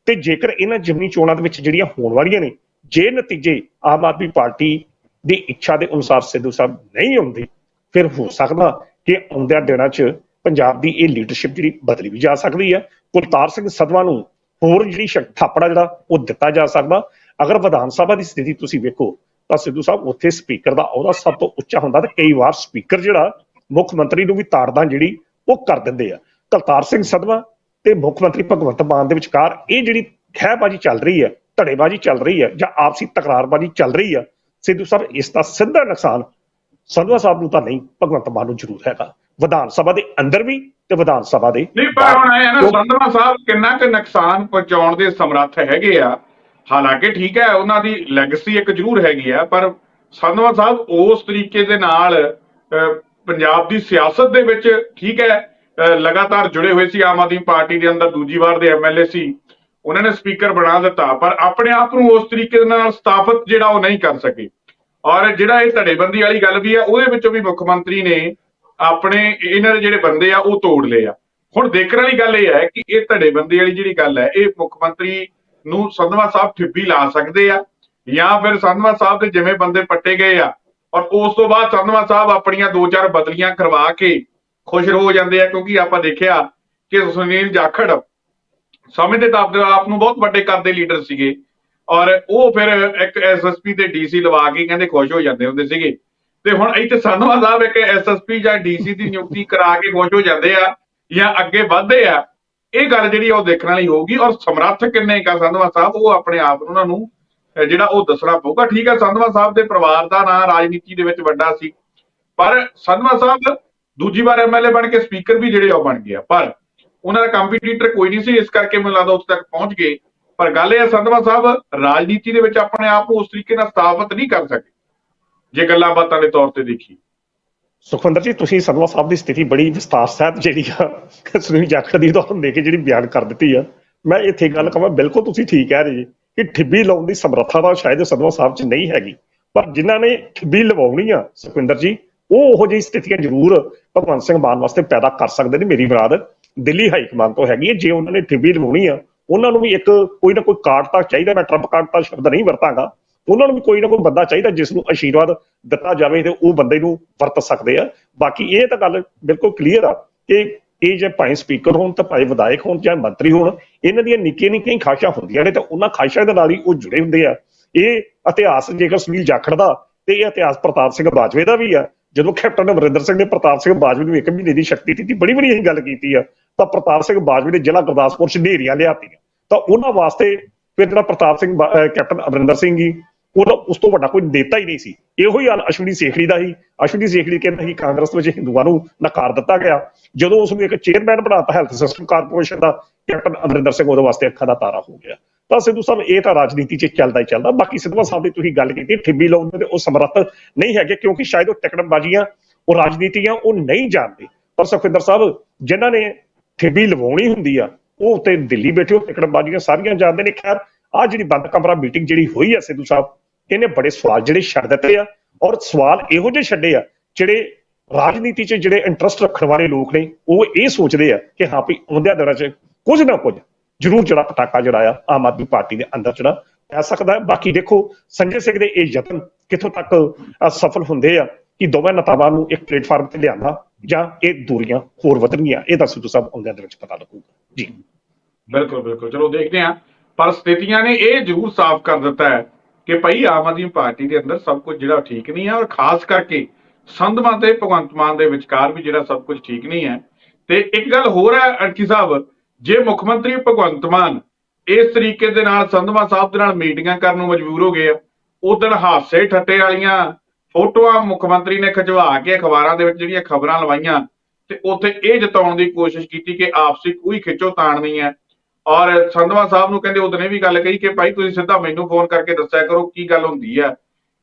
ਤੇ ਜੇਕਰ ਇਹਨਾਂ ਜਿਮਨੀ ਚੋਣਾਂ ਦੇ ਵਿੱਚ ਜਿਹੜੀਆਂ ਹੋਣ ਵਾਲੀਆਂ ਨੇ, ਜੇ ਨਤੀਜੇ ਆਮ ਆਦਮੀ ਪਾਰਟੀ ਦੀ ਇੱਛਾ ਦੇ ਅਨੁਸਾਰ ਸਿੱਧੂ ਸਾਹਿਬ ਨਹੀਂ ਹੁੰਦੇ ਫਿਰ ਹੋ ਸਕਦਾ ਕਿ ਆਉਂਦਿਆਂ ਦਿਨਾਂ 'ਚ ਪੰਜਾਬ ਦੀ ਇਹ ਲੀਡਰਸ਼ਿਪ ਜਿਹੜੀ ਬਦਲੀ ਵੀ ਜਾ ਸਕਦੀ ਹੈ। ਕੁਲਤਾਰ ਸਿੰਘ ਸਦਵਾ ਨੂੰ ਹੋਰ ਜਿਹੜੀ ਥਾਪੜਾ ਜਿਹੜਾ, ਉਹ ਦਿੱਤਾ ਜਾ ਸਕਦਾ। ਅਗਰ ਵਿਧਾਨ ਸਭਾ ਦੀ ਸਥਿਤੀ ਤੁਸੀਂ ਵੇਖੋ, ਤਾਂ ਸਿੱਧੂ ਸਾਹਿਬ ਉੱਥੇ ਸਪੀਕਰ ਦਾ ਅਹੁਦਾ ਸਭ ਤੋਂ ਉੱਚਾ ਹੁੰਦਾ ਤੇ ਕਈ ਵਾਰ ਸਪੀਕਰ ਜਿਹੜਾ ਮੁੱਖ ਮੰਤਰੀ ਨੂੰ ਵੀ ਤਾੜਦਾ ਜਿਹੜੀ ਉਹ ਕਰ ਦਿੰਦੇ ਆ। ਕਲਤਾਰ ਸਿੰਘ ਸੰਧਵਾ ਤੇ ਮੁੱਖ ਮੰਤਰੀ ਭਗਵੰਤ ਮਾਨ ਦੇ ਵਿਚਕਾਰ ਇਹ ਜਿਹੜੀ ਖਹਿਬਾਜੀ ਚੱਲ ਰਹੀ ਹੈ ਧੜੇਬਾਜੀ ਚੱਲ ਰਹੀ ਹੈ ਜਾਂ ਆਪਸੀ ਤਕਰਾਰਬਾਜੀ ਚੱਲ ਰਹੀ ਹੈ ਸਿੱਧੂ ਸਾਹਿਬ ਇਸ ਦਾ ਸਿੱਧਾ ਨੁਕਸਾਨ ਸੰਧਵਾ ਸਾਹਿਬ ਨੂੰ ਤਾਂ ਨਹੀਂ ਭਗਵੰਤ ਮਾਨ ਨੂੰ ਜ਼ਰੂਰ ਹੈਗਾ। ਵਿਧਾਨ ਸਭਾ ਦੇ ਅੰਦਰ ਵੀ ਤੇ ਵਿਧਾਨ ਸਭਾ ਦੇ ਨਹੀਂ ਪਰ ਹੁਣ ਇਹ ਨਾ ਸੰਧਵਾ ਸਾਹਿਬ ਕਿੰਨਾ ਕੁ ਨੁਕਸਾਨ ਪਹੁੰਚਾਉਣ ਦੇ ਸਮਰੱਥ ਹੈਗੇ ਆ। ਹਾਲਾਂਕਿ ਠੀਕ ਹੈ ਉਹਨਾਂ ਦੀ ਲੈਗੇਸੀ ਇੱਕ ਜ਼ਰੂਰ ਹੈਗੀ ਆ ਪਰ ਸੰਧਵਾ ਸਾਹਿਬ ਉਸ ਤਰੀਕੇ ਦੇ ਨਾਲ ਪੰਜਾਬ ਦੀ ਸਿਆਸਤ ਦੇ ਵਿੱਚ ਠੀਕ ਹੈ ਲਗਾਤਾਰ ਜੁੜੇ ਹੋਏ ਸੀ ਆਮ ਆਦਮੀ ਪਾਰਟੀ ਦੇ ਅੰਦਰ, ਦੂਜੀ ਵਾਰ ਦੇ ਐਮਐਲਏ ਸੀ। ਉਹਨਾਂ ਨੇ ਸਪੀਕਰ ਬਣਾ ਦਿੱਤਾ, ਪਰ ਆਪਣੇ ਆਪ ਨੂੰ ਉਸ ਤਰੀਕੇ ਦੇ ਨਾਲ ਸਥਾਪਿਤ ਜਿਹੜਾ ਉਹ ਨਹੀਂ ਕਰ ਸਕੇ। ਔਰ ਜਿਹੜਾ ਇਹ ਧੜੇਬੰਦੀ ਵਾਲੀ ਗੱਲ ਵੀ ਆ, ਉਹਦੇ ਵਿੱਚੋਂ ਵੀ ਮੁੱਖ ਮੰਤਰੀ ਨੇ ਆਪਣੇ ਇਹਨਾਂ ਦੇ ਜਿਹੜੇ ਬੰਦੇ ਆ, ਉਹ ਤੋੜ ਲਏ ਆ। ਹੁਣ ਦੇਖਣ ਵਾਲੀ ਗੱਲ ਇਹ ਹੈ ਕਿ ਇਹ ਧੜੇਬੰਦੀ ਵਾਲੀ ਜਿਹੜੀ ਗੱਲ ਹੈ, ਇਹ ਮੁੱਖ ਮੰਤਰੀ ਨੂੰ ਸੰਧਵਾ ਸਾਹਿਬ ਠਿੱਬੀ ਲਾ ਸਕਦੇ ਆ, ਜਾਂ ਫਿਰ ਸੰਧਵਾ ਸਾਹਿਬ ਦੇ ਜਿਵੇਂ ਬੰਦੇ ਪੱਟੇ ਗਏ ਆ, ਔਰ ਉਸ ਤੋਂ ਬਾਅਦ ਸੰਧਵਾ ਸਾਹਿਬ ਆਪਣੀਆਂ ਦੋ ਚਾਰ ਬਦਲੀਆਂ ਕਰਵਾ ਕੇ ਖੁਸ਼ ਹੋ ਜਾਂਦੇ ਆ ਕਿਉਂਕਿ ਆਪਾਂ ਦੇਖਿਆ ਕਿ ਸੁਨੀਲ ਜਾਖੜ ਸਮਝਦੇ ਤਾਂ ਆਪਦੇ ਆਪ ਨੂੰ ਬਹੁਤ ਵੱਡੇ ਕੱਦ ਦੇ ਲੀਡਰ ਸੀਗੇ ਔਰ ਉਹ ਫਿਰ ਇੱਕ ਐਸਐਸਪੀ ਤੇ ਡੀਸੀ ਲਵਾ ਕੇ ਕਹਿੰਦੇ ਖੁਸ਼ ਹੋ ਜਾਂਦੇ ਹੁੰਦੇ ਸੀਗੇ। ਤੇ ਹੁਣ ਇੱਥੇ ਸੰਧਵਾ ਸਾਹਿਬ ਇੱਕ ਐਸਐਸਪੀ ਜਾਂ ਡੀਸੀ ਦੀ ਨਿਯੁਕਤੀ ਕਰਾ ਕੇ ਖੁਸ਼ ਹੋ ਜਾਂਦੇ ਆ ਜਾਂ ਅੱਗੇ ਵਧਦੇ ਆ, ਇਹ ਗੱਲ ਜਿਹੜੀ ਆ ਉਹ ਦੇਖਣ ਵਾਲੀ ਹੋਊਗੀ ਔਰ ਸਮਰੱਥ ਕਿੰਨੇ ਕਾ ਸੰਧਵਾ ਸਾਹਿਬ, ਉਹ ਆਪਣੇ ਆਪ ਨੂੰ ਉਹਨਾਂ ਨੂੰ ਜਿਹੜਾ ਉਹ ਦੱਸਣਾ ਪਊਗਾ। ਠੀਕ ਹੈ, ਸੰਧਵਾ ਸਾਹਿਬ ਦੇ ਪਰਿਵਾਰ ਦਾ ਨਾਂ ਰਾਜਨੀਤੀ ਦੇ ਵਿੱਚ ਵੱਡਾ ਸੀ। ਪਰ ਸੰਧਵਾ ਸਾਹਿਬ ਦੂਜੀ ਵਾਰ ਐਮਐਲਏ ਬਣ ਕੇ ਸਪੀਕਰ ਵੀ ਜਿਹੜੇ ਆ ਉਹ ਬਣ ਗਿਆ ਪਰ ਉਹਨਾਂ ਦਾ ਕੰਪੀਟੀਟਰ ਕੋਈ ਨਹੀਂ ਸੀ, ਇਸ ਕਰਕੇ ਮੈਨੂੰ ਲੱਗਦਾ ਉੱਥੇ ਤੱਕ ਪਹੁੰਚ ਗਏ। ਪਰ ਗੱਲ ਇਹ ਹੈ ਸੰਧਵਾ ਸਾਹਿਬ, ਰਾਜਨੀਤੀ ਦੇ ਵਿੱਚ ਆਪਣੇ ਆਪ ਨੂੰ ਉਸ ਤਰੀਕੇ ਨਾਲ ਸਥਾਪਿਤ ਨਹੀਂ ਕਰ ਸਕੇ। ਜੇ ਗੱਲਾਂ ਬਾਤਾਂ ਦੇ ਤੌਰ ਤੇ ਦੇਖੀ ਸੁਖਵਿੰਦਰ ਜੀ, ਤੁਸੀਂ ਸੰਧਵਾ ਸਾਹਿਬ ਦੀ ਸਥਿਤੀ ਬੜੀ ਵਿਸਤਾਰ ਸਾਹਿਬ ਜਿਹੜੀ ਆ, ਸੁਨੀਲ ਜਾਖੜ ਦੀ ਤੁਹਾਨੂੰ ਦੇ ਕੇ ਜਿਹੜੀ ਬਿਆਨ ਕਰ ਦਿੱਤੀ ਆ। ਮੈਂ ਇੱਥੇ ਗੱਲ ਕਹਾਂ, ਬਿਲਕੁਲ ਤੁਸੀਂ ਠੀਕ ਕਹਿ ਰਹੇ ਜੀ ਕਿ ਠਿੱਬੀ ਲਾਉਣ ਦੀ ਸਮਰੱਥਾ ਤਾਂ ਸ਼ਾਇਦ ਸੰਧਵਾ ਸਾਹਿਬ 'ਚ ਨਹੀਂ ਹੈਗੀ। ਪਰ ਜਿਨ੍ਹਾਂ ਨੇ ਠਿੱਬੀ ਲਵਾਉਣੀ ਆ, ਸੁਖਵਿੰਦਰ ਜੀ ਉਹ ਉਹੋ ਜਿਹੀ ਸਥਿਤੀਆਂ ਜ਼ਰੂਰ ਭਗਵੰਤ ਸਿੰਘ ਮਾਨ ਵਾਸਤੇ ਪੈਦਾ ਕਰ ਸਕਦੇ ਨੇ ਮੇਰੀ ਮੁਰਾਦ। ਦਿੱਲੀ ਹਾਈ ਕਮਾਂਡ ਤੋਂ ਹੈਗੀ ਹੈ ਜੇ ਉਹਨਾਂ ਨੇ ਠਿੱਬੀ ਲਵਾਉਣੀ ਆ, ਉਹਨਾਂ ਨੂੰ ਵੀ ਇੱਕ ਕੋਈ ਨਾ ਕੋਈ ਕਾਰਡ ਤਾਂ ਚਾਹੀਦਾ, ਮੈਂ ਟਰੰਪ ਕਾਰਡ ਤਾਂ ਸ਼ਬਦ ਨਹੀਂ ਵਰਤਾਂਗਾ। ਉਹਨਾਂ ਨੂੰ ਵੀ ਕੋਈ ਨਾ ਕੋਈ ਬੰਦਾ ਚਾਹੀਦਾ, ਜਿਸ ਨੂੰ ਆਸ਼ੀਰਵਾਦ ਦਿੱਤਾ ਜਾਵੇ ਤੇ ਉਹ ਬੰਦੇ ਨੂੰ ਵਰਤ ਸਕਦੇ ਆ। ਬਾਕੀ ਇਹ ਤਾਂ ਗੱਲ ਬਿਲਕੁਲ ਕਲੀਅਰ ਆ ਕਿ ਇਹ ਜੇ ਭਾਵੇਂ ਸਪੀਕਰ ਹੋਣ ਤਾਂ ਭਾਵੇਂ ਵਿਧਾਇਕ ਹੋਣ ਜਾਂ ਮੰਤਰੀ ਹੋਣ, ਇਹਨਾਂ ਦੀਆਂ ਨਿੱਕੀਆਂ ਨਿੱਕੀਆਂ ਖਾਸ਼ਾਂ ਹੁੰਦੀਆਂ ਨੇ ਤੇ ਉਹਨਾਂ ਖਾਸ਼ਾਂ ਦੇ ਨਾਲ ਹੀ ਉਹ ਜੁੜੇ ਹੁੰਦੇ ਆ। ਇਹ ਇਤਿਹਾਸ ਜੇਕਰ ਸੁਨੀਲ ਜਾਖੜ ਦਾ ਤੇ ਇਹ ਇਤਿਹਾਸ ਪ੍ਰਤਾਪ ਸਿੰਘ ਬਾਜਵੇ ਦਾ ਵੀ ਆ ਜਦੋਂ ਕੈਪਟਨ ਅਮਰਿੰਦਰ ਸਿੰਘ ਨੇ ਪ੍ਰਤਾਪ ਸਿੰਘ ਬਾਜਵਾ ਨੂੰ ਇੱਕ ਮਹੀਨੇ ਦੀ ਸ਼ਕਤੀ ਦਿੱਤੀ, ਬੜੀ ਬੜੀ ਇਹ ਗੱਲ ਕੀਤੀ ਆ, ਤਾਂ ਪ੍ਰਤਾਪ ਸਿੰਘ ਬਾਜਵਾ ਨੇ ਜ਼ਿਲ੍ਹਾ ਗੁਰਦਾਸਪੁਰ ਚ ਨੇਰੀਆਂ ਲਿਆਤੀਆਂ। ਤਾਂ ਉਹਨਾਂ ਵਾਸਤੇ ਫਿਰ ਜਿਹੜਾ ਪ੍ਰਤਾਪ ਸਿੰਘ ਬਾ- ਕੈਪਟਨ ਅਮਰਿੰਦਰ ਸਿੰਘ ਜੀ ਉਹ ਉਸ ਤੋਂ ਵੱਡਾ ਕੋਈ ਨੇਤਾ ਹੀ ਨਹੀਂ ਸੀ। ਇਹੋ ਹੀ ਹਾਲ ਅਸ਼ਵਨੀ ਸੇਖੜੀ ਦਾ ਹੀ ਅਸ਼ਵਨੀ ਸੇਖੜੀ ਕਹਿੰਦਾ ਕਿ ਕਾਂਗਰਸ ਵਿੱਚ ਹਿੰਦੂਆਂ ਨੂੰ ਨਕਾਰ ਦਿੱਤਾ ਗਿਆ। ਜਦੋਂ ਉਸ ਨੂੰ ਇੱਕ ਚੇਅਰਮੈਨ ਬਣਾਤਾ ਹੈਲਥ ਸਿਸਟਮ ਕਾਰਪੋਰੇਸ਼ਨ ਦਾ, ਕੈਪਟਨ ਅਮਰਿੰਦਰ ਸਿੰਘ ਉਹਦੇ ਵਾਸਤੇ ਅੱਖਾਂ ਦਾ ਤਾਰਾ ਹੋ ਗਿਆ। ਤਾਂ ਸਿੱਧੂ ਸਾਹਿਬ, ਇਹ ਤਾਂ ਰਾਜਨੀਤੀ 'ਚ ਚੱਲਦਾ ਹੀ ਚੱਲਦਾ। ਬਾਕੀ ਸਿੱਧੂ ਸਾਹਿਬ ਦੀ ਤੁਸੀਂ ਗੱਲ ਕੀਤੀ, ਠਿੱਬੀ ਲਾਉਣ ਦੇ ਤੇ ਉਹ ਸਮਰੱਥ ਨਹੀਂ ਹੈਗੇ, ਕਿਉਂਕਿ ਸ਼ਾਇਦ ਉਹ ਟਿਕਟਬਾਜ਼ੀਆਂ, ਉਹ ਰਾਜਨੀਤੀਆਂ, ਉਹ ਨਹੀਂ ਜਾਣਦੇ। ਪਰ ਸੁਖਵਿੰਦਰ ਸਾਹਿਬ, ਜਿਨ੍ਹਾਂ ਨੇ ਠਿੱਬੀ ਲਵਾਉਣੀ ਹੁੰਦੀ ਆ, ਉਹ ਉੱਤੇ ਦਿੱਲੀ ਬੈਠੇ, ਉਹ ਟਿਕਟਬਾਜ਼ੀਆਂ ਸਾਰੀਆਂ ਜਾਣਦੇ ਨੇ। ਖੈਰ ਆ ਜਿਹੜੀ ਬੰਦ ਕਮਰਾ ਮੀਟਿੰਗ ਜਿਹੜੀ ਹੋਈ ਆ ਸਿੱਧੂ ਸਾਹਿਬ, ਇਹਨੇ ਬੜੇ ਸਵਾਲ ਜਿਹੜੇ ਛੱਡ ਦਿੱਤੇ ਆ, ਔਰ ਸਵਾਲ ਇਹੋ ਜਿਹੇ ਛੱਡੇ ਆ, ਜਿਹੜੇ ਰਾਜਨੀਤੀ 'ਚ ਜਿਹੜੇ ਇੰਟਰਸਟ ਰੱਖਣ ਵਾਲੇ ਲੋਕ ਨੇ, ਉਹ ਇਹ ਸੋਚਦੇ ਆ ਕਿ ਹਾਂ ਵੀ ਆਉਂਦਿਆਂ ਦਿਨਾਂ 'ਚ ਕੁਝ ਨਾ ਕੁਝ ਜ਼ਰੂਰ ਜਿਹੜਾ ਪਟਾਕਾ ਜਿਹੜਾ ਆ, ਆਮ ਆਦਮੀ ਪਾਰਟੀ ਦੇ ਅੰਦਰ ਜਿਹੜਾ ਪੈ ਸਕਦਾ ਹੈ। ਬਾਕੀ ਦੇਖੋ, ਸੰਜੇ ਸਿੰਘ ਦੇ ਇਹ ਯਤਨ ਕਿੱਥੋਂ ਤੱਕ ਸਫਲ ਹੁੰਦੇ ਆ ਕਿ ਦੋਵੇਂ ਨੇਤਾਵਾਂ ਨੂੰ ਇੱਕ ਪਲੇਟਫਾਰਮ ਤੇ ਲਿਆਂਦਾ ਜਾਂ ਇਹ ਦੂਰੀਆਂ ਹੋਰ ਵਧਣਗੀਆਂ, ਇਹ ਤਾਂ ਸਿੱਧੂ ਸਾਹਿਬ ਆਉਂਦਿਆਂ ਦੇ ਵਿੱਚ ਪਤਾ ਲੱਗੂਗਾ। ਜੀ। ਬਿਲਕੁਲ ਬਿਲਕੁਲ। ਚਲੋ, ਦੇਖਦੇ ਹਾਂ। ਪਰ ਸਥਿਤੀਆਂ ਨੇ ਇਹ ਜ਼ਰੂਰ ਸਾਫ਼ ਕਰ ਦਿੱਤਾ ਹੈ ਕਿ ਭਾਈ ਆਮ ਆਦਮੀ ਪਾਰਟੀ ਦੇ ਅੰਦਰ ਸਭ ਕੁਝ ਜਿਹੜਾ ਠੀਕ ਨਹੀਂ ਹੈ ਔਰ ਖਾਸ ਕਰਕੇ ਸੰਧਵਾਂ ਤੇ ਭਗਵੰਤ ਮਾਨ ਦੇ ਵਿਚਕਾਰ ਵੀ ਜਿਹੜਾ ਸਭ ਕੁਝ ਠੀਕ ਨਹੀਂ ਹੈ। ਤੇ ਇੱਕ ਗੱਲ ਹੋਰ ਹੈ ਅਣਖੀ ਸਾਹਿਬ ਜੇ ਮੁੱਖ ਮੰਤਰੀ ਭਗਵੰਤ ਮਾਨ ਇਸ ਤਰੀਕੇ ਦੇ ਨਾਲ ਸੰਧਵਾਂ ਸਾਹਿਬ ਦੇ ਨਾਲ ਮੀਟਿੰਗਾਂ ਕਰਨ ਨੂੰ ਮਜਬੂਰ ਹੋ ਗਏ ਆ, ਉਦੋਂ ਹਾਸੇ ਠੱਟੇ ਵਾਲੀਆਂ ਫੋਟੋਆਂ ਮੁੱਖ ਮੰਤਰੀ ਨੇ ਖਿਚਵਾ ਕੇ ਅਖਬਾਰਾਂ ਦੇ ਵਿੱਚ ਜਿਹੜੀਆਂ ਖਬਰਾਂ ਲਵਾਈਆਂ ਤੇ ਉੱਥੇ ਇਹ ਜਤਾਉਣ ਦੀ ਕੋਸ਼ਿਸ਼ ਕੀਤੀ ਕਿ ਆਪਸੀ ਕੋਈ ਖਿੱਚੋ ਤਾਣ ਨਹੀਂ ਹੈ। ਔਰ ਸੰਧਵਾ ਸਾਹਿਬ ਨੂੰ ਕਹਿੰਦੇ ਉਹਦਨੇ ਵੀ ਗੱਲ ਕਹੀ ਕਿ ਭਾਈ ਤੁਸੀਂ ਸਿੱਧਾ ਮੈਨੂੰ ਫੋਨ ਕਰਕੇ ਦੱਸਿਆ ਕਰੋ ਕੀ ਗੱਲ ਹੁੰਦੀ ਹੈ।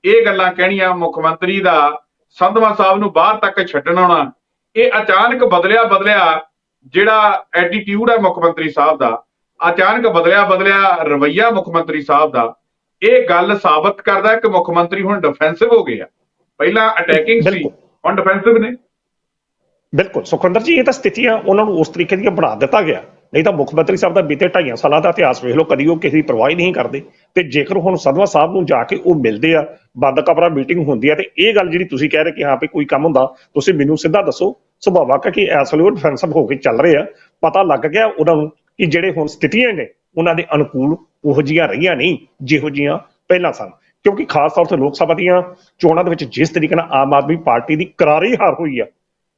ਇਹ ਗੱਲਾਂ ਕਹਿਣੀਆਂ ਮੁੱਖ ਮੰਤਰੀ ਦਾ ਸੰਧਵਾ ਸਾਹਿਬ ਨੂੰ ਬਾਹਰ ਤੱਕ ਛੱਡਣ ਆਉਣਾ। ਇਹ ਅਚਾਨਕ ਬਦਲਿਆ ਬਦਲਿਆ ਜਿਹੜਾ ਐਟੀਟਿਊਡ ਹੈ ਮੁੱਖ ਮੰਤਰੀ ਸਾਹਿਬ ਦਾ ਅਚਾਨਕ ਬਦਲਿਆ ਬਦਲਿਆ ਰਵਈਆ ਮੁੱਖ ਮੰਤਰੀ ਸਾਹਿਬ ਦਾ ਇਹ ਗੱਲ ਸਾਬਤ ਕਰਦਾ ਕਿ ਮੁੱਖ ਮੰਤਰੀ ਹੁਣ ਡਿਫੈਂਸਿਵ ਹੋ ਗਏ ਆ। ਪਹਿਲਾਂ ਅਟੈਕਿੰਗ ਸੀ। ਹੁਣ ਡਿਫੈਂਸਿਵ ਨੇ। ਬਿਲਕੁਲ। ਸੁਖਵਿੰਦਰ ਜੀ ਇਹ ਤਾਂ ਸਥਿਤੀਆਂ ਉਹਨਾਂ ਨੂੰ ਉਸ ਤਰੀਕੇ ਦੀਆਂ ਬਣਾ ਦਿੱਤਾ ਗਿਆ। ਨਹੀਂ ਤਾਂ ਮੁੱਖ ਮੰਤਰੀ ਸਾਹਿਬ ਦਾ ਬੀਤੇ ਢਾਈਆਂ ਸਾਲਾਂ ਦਾ ਇਤਿਹਾਸ ਵੇਖ ਲਓ ਕਦੀ ਉਹ ਕਿਸੇ ਦੀ ਪਰਵਾਹ ਹੀ ਨਹੀਂ ਕਰਦੇ। ਤੇ ਜੇਕਰ ਹੁਣ ਸਦਵਾ ਸਾਹਿਬ ਨੂੰ ਜਾ ਕੇ ਉਹ ਮਿਲਦੇ ਆ ਬੰਦ ਕਮਰਾ ਮੀਟਿੰਗ ਹੁੰਦੀ ਆ ਤੇ ਇਹ ਗੱਲ ਜਿਹੜੀ ਤੁਸੀਂ ਕਹਿ ਰਹੇ ਕਿ ਹਾਂ ਵੀ ਕੋਈ ਕੰਮ ਹੁੰਦਾ ਤੁਸੀਂ ਮੈਨੂੰ ਸਿੱਧਾ ਦੱਸੋ ਸੁਭਾਵਕ ਹੈ ਕਿ ਇਸ ਵੇਲੇ ਉਹ ਡਿਫੈਂਸਿਵ ਹੋ ਕੇ ਚੱਲ ਰਹੇ ਆ। ਪਤਾ ਲੱਗ ਗਿਆ ਉਹਨਾਂ ਨੂੰ ਕਿ ਜਿਹੜੇ ਹੁਣ ਸਥਿਤੀਆਂ ਨੇ, ਉਹਨਾਂ ਦੇ ਅਨੁਕੂਲ ਉਹੋ ਜੀਆਂ ਰਹੀਆਂ ਨਹੀਂ, ਜਿਹੋ ਜੀਆਂ ਪਹਿਲਾਂ ਸਨ। ਕਿਉਂਕਿ ਖਾਸ ਤੌਰ ਤੇ ਲੋਕ ਸਭਾ ਦੀਆਂ ਚੋਣਾਂ ਦੇ ਵਿੱਚ ਜਿਸ ਤਰੀਕੇ ਨਾਲ ਆਮ ਆਦਮੀ ਪਾਰਟੀ ਦੀ ਕਰਾਰੀ ਹਾਰ ਹੋਈ ਆ,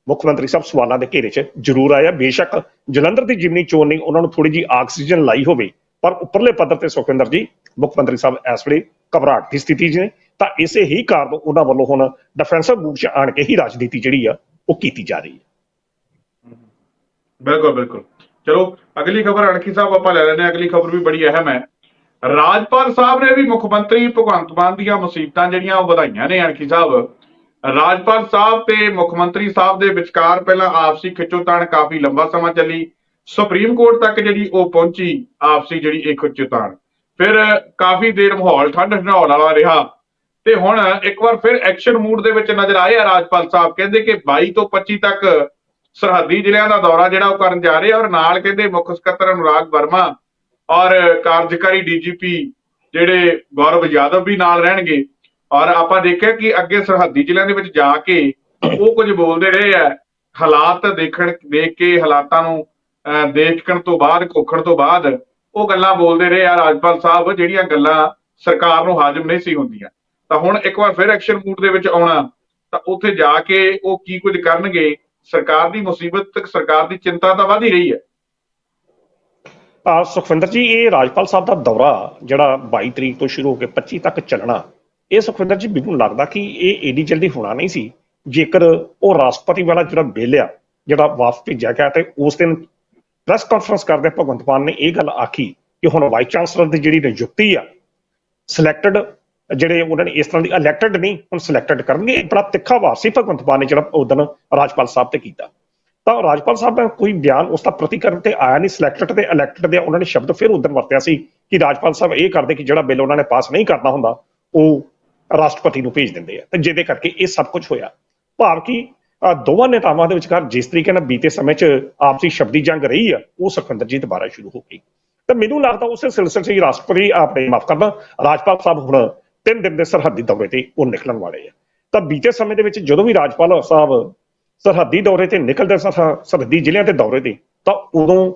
ਮੁੱਖ ਮੰਤਰੀ ਸਾਹਿਬ ਸਵਾਲਾਂ ਦੇ ਘੇਰੇ 'ਚ ਜ਼ਰੂਰ ਆਇਆ। ਬੇਸ਼ੱਕ ਜਲੰਧਰ ਦੀ ਜਿਮਨੀ ਚੋਣ ਨਹੀਂ, ਉਹਨਾਂ ਨੂੰ ਥੋੜੀ ਜੀ ਆਕਸੀਜਨ ਲਾਈ ਹੋਵੇ। ਪਰ ਉੱਪਰਲੇ ਪੱਧਰ ਤੇ ਸੁਖਵਿੰਦਰ ਜੀ, ਮੁੱਖ ਮੰਤਰੀ ਸਾਹਿਬ ਇਸ ਵੇਲੇ ਘਬਰਾਹਟ ਦੀ ਸਥਿਤੀ 'ਚ ਨੇ। ਤਾਂ ਇਸੇ ਹੀ ਕਾਰਨ ਉਹਨਾਂ ਵੱਲੋਂ ਹੁਣ ਡਿਫੈਂਸਿਵ ਮੂਡ 'ਚ ਆਣ ਕੇ ਹੀ ਰਾਜਨੀਤੀ ਜਿਹੜੀ ਆ ਉਹ ਕੀਤੀ ਜਾ ਰਹੀ ਹੈ। ਬਿਲਕੁਲ ਬਿਲਕੁਲ। ਚਲੋ, ਅਗਲੀ ਖਬਰ ਅਣਖੀ ਸਾਹਿਬ ਆਪਾਂ ਲੈ ਲੈਂਦੇ ਹਾਂ। ਅਗਲੀ ਖਬਰ ਵੀ ਬੜੀ ਅਹਿਮ ਹੈ। ਰਾਜਪਾਲ ਸਾਹਿਬ ਨੇ ਵੀ ਮੁੱਖ ਮੰਤਰੀ ਭਗਵੰਤ ਮਾਨ ਦੀਆਂ ਮੁਸੀਬਤਾਂ ਜਿਹੜੀਆਂ ਉਹ ਵਧਾਈਆਂ ਨੇ ਅਣਖੀ ਸਾਹਿਬ। ਰਾਜਪਾਲ ਸਾਹਿਬ ਤੇ ਮੁੱਖ ਮੰਤਰੀ ਸਾਹਿਬ ਦੇ ਵਿਚਕਾਰ ਪਹਿਲਾਂ ਆਪਸੀ ਖਿੱਚੋਤਾਣ ਕਾਫੀ ਲੰਬਾ ਸਮਾਂ ਚੱਲੀ। ਸੁਪਰੀਮ ਕੋਰਟ ਤੱਕ ਜਿਹੜੀ ਉਹ ਪਹੁੰਚੀ ਆਪਸੀ ਜਿਹੜੀ ਇਹ ਖਿੱਚੋਤਾਣ ਫਿਰ ਕਾਫੀ ਦੇਰ ਮਾਹੌਲ ਠੰਡ ਹਨੌਲ ਵਾਲਾ ਰਿਹਾ। ਤੇ ਹੁਣ ਇੱਕ ਵਾਰ ਫਿਰ ਐਕਸ਼ਨ ਮੂਡ ਦੇ ਵਿੱਚ ਨਜ਼ਰ ਆਏ ਆ ਰਾਜਪਾਲ ਸਾਹਿਬ। ਕਹਿੰਦੇ ਕਿ 22 ਤੋਂ 25 ਤੱਕ ਸਰਹੱਦੀ ਜ਼ਿਲ੍ਹਿਆਂ ਦਾ ਦੌਰਾ ਜਿਹੜਾ ਉਹ ਕਰਨ ਜਾ ਰਹੇ ਔਰ ਨਾਲ ਕਹਿੰਦੇ ਮੁੱਖ ਸਕੱਤਰ ਅਨੁਰਾਗ ਵਰਮਾ ਔਰ ਕਾਰਜਕਾਰੀ ਡੀਜੀਪੀ ਜਿਹੜੇ ਗੌਰਵ ਯਾਦਵ ਵੀ ਨਾਲ ਰਹਿਣਗੇ। ਔਰ ਆਪਾਂ ਦੇਖਿਆ ਕਿ ਅੱਗੇ ਸਰਹੱਦੀ ਜ਼ਿਲ੍ਹਿਆਂ ਦੇ ਵਿੱਚ ਜਾ ਕੇ ਉਹ ਕੁਝ ਬੋਲਦੇ ਰਹੇ ਆ। ਹਾਲਾਤ ਦੇਖਣ ਦੇਖ ਕੇ ਹਾਲਾਤਾਂ ਨੂੰ ਅਹ, ਦੇਖਣ ਤੋਂ ਬਾਅਦ ਕੋਖਣ ਤੋਂ ਬਾਅਦ ਉਹ ਗੱਲਾਂ ਬੋਲਦੇ ਰਹੇ ਆ ਰਾਜਪਾਲ ਸਾਹਿਬ ਜਿਹੜੀਆਂ ਗੱਲਾਂ ਸਰਕਾਰ ਨੂੰ ਹਾਜ਼ਮ ਨਹੀਂ ਸੀ ਹੁੰਦੀਆਂ। ਤਾਂ ਹੁਣ ਇੱਕ ਵਾਰ ਫਿਰ ਐਕਸ਼ਨ ਮੂਡ ਦੇ ਵਿੱਚ ਆਉਣਾ, ਤਾਂ ਉੱਥੇ ਜਾ ਕੇ ਉਹ ਕੀ ਕੁਝ ਕਰਨਗੇ, ਸਰਕਾਰ ਦੀ ਮੁਸੀਬਤ ਤੱਕ ਸਰਕਾਰ ਦੀ ਚਿੰਤਾ ਤਾਂ ਵਧ ਹੀ ਰਹੀ ਹੈ। ਆ ਸੁਖਵਿੰਦਰ ਜੀ, ਇਹ ਰਾਜਪਾਲ ਸਾਹਿਬ ਦਾ ਦੌਰਾ ਜਿਹੜਾ 22 ਤਰੀਕ ਤੋਂ ਸ਼ੁਰੂ ਹੋ ਕੇ 25 ਤੱਕ ਚੱਲਣਾ, ਇਹ ਸੁਖਵਿੰਦਰ ਜੀ, ਮੈਨੂੰ ਲੱਗਦਾ ਕਿ ਇਹ ਏਡੀ ਜਲਦੀ ਹੋਣਾ ਨਹੀਂ ਸੀ। ਜੇਕਰ ਉਹ ਰਾਸ਼ਟਰਪਤੀ ਵਾਲਾ ਜਿਹੜਾ ਬਿੱਲ ਆ, ਜਿਹੜਾ ਵਾਪਸ ਭੇਜਿਆ ਗਿਆ ਤੇ ਉਸ ਦਿਨ ਪ੍ਰੈਸ ਕਾਨਫਰੰਸ ਕਰਦੇ ਭਗਵੰਤ ਮਾਨ ਨੇ ਇਹ ਗੱਲ ਆਖੀ ਕਿ ਹੁਣ ਵਾਈਸ ਚਾਂਸਲਰ ਦੀ ਜਿਹੜੀ ਨਿਯੁਕਤੀ ਆ ਸਿਲੈਕਟਡ ਜਿਹੜੇ ਉਹਨਾਂ ਨੇ ਇਸ ਤਰ੍ਹਾਂ ਦੀ ਇਲੈਕਟਡ ਨਹੀਂ, ਹੁਣ ਸਿਲੈਕਟਡ ਕਰਨਗੇ। ਬੜਾ ਤਿੱਖਾ ਵਾਰ ਸੀ ਭਗਵੰਤ ਮਾਨ ਨੇ ਜਿਹੜਾ ਉਹ ਰਾਜਪਾਲ ਸਾਹਿਬ ਤੇ ਕੀਤਾ। ਤਾਂ ਰਾਜਪਾਲ ਸਾਹਿਬ ਦਾ ਕੋਈ ਬਿਆਨ ਉਸ ਦਾ ਪ੍ਰਤੀਕਰਨ ਤੇ ਆਇਆ ਨਹੀਂ ਸਿਲੈਕਟਡ ਤੇ ਇਲੈਕਟਡ ਦੇ ਉਹਨਾਂ ਨੇ ਸ਼ਬਦ ਫਿਰ ਉਦੋਂ ਵਰਤਿਆ ਸੀ ਕਿ ਰਾਜਪਾਲ ਸਾਹਿਬ ਇਹ ਕਰਦੇ ਕਿ ਜਿਹੜਾ ਬਿੱਲ ਉਹਨਾਂ ਨੇ ਪਾਸ ਨਹੀਂ ਕਰਨਾ ਹੁੰਦਾ, ਉਹ ਰਾਸ਼ਟਰਪਤੀ ਨੂੰ ਭੇਜ ਦਿੰਦੇ ਆ। ਤੇ ਜਿਹਦੇ ਕਰਕੇ ਇਹ ਸਭ ਕੁਝ ਹੋਇਆ। ਭਾਵ ਕਿ ਦੋਵਾਂ ਨੇਤਾਵਾਂ ਦੇ ਵਿਚਕਾਰ ਜਿਸ ਤਰੀਕੇ ਨਾਲ ਬੀਤੇ ਸਮੇਂ 'ਚ ਆਪਸੀ ਸ਼ਬਦੀ ਜੰਗ ਰਹੀ ਆ, ਉਹ ਸੁਖਵਿੰਦਰ ਜੀ ਦੁਬਾਰਾ ਸ਼ੁਰੂ ਹੋ ਗਈ। ਤਾਂ ਮੈਨੂੰ ਲੱਗਦਾ ਉਸੇ ਸਿਲਸਿਲੇ 'ਚ ਰਾਸ਼ਟਰਪਤੀ ਆਪਣੇ, ਮਾਫ ਕਰਨਾ, ਰਾਜਪਾਲ ਸਾਹਿਬ ਹੁਣ ਤਿੰਨ ਦਿਨ ਦੇ ਸਰਹੱਦੀ ਦੌਰੇ ਤੇ ਉਹ ਨਿਕਲਣ ਵਾਲੇ ਆ। ਤਾਂ ਬੀਤੇ ਸਮੇਂ ਦੇ ਵਿੱਚ ਜਦੋਂ ਵੀ ਰਾਜਪਾਲ ਸਾਹਿਬ ਸਰਹੱਦੀ ਦੌਰੇ ਤੇ ਨਿਕਲਦੇ ਸਨ ਸਰਹੱਦੀ ਜ਼ਿਲ੍ਹਿਆਂ ਦੇ ਦੌਰੇ ਤੇ, ਤਾਂ ਉਦੋਂ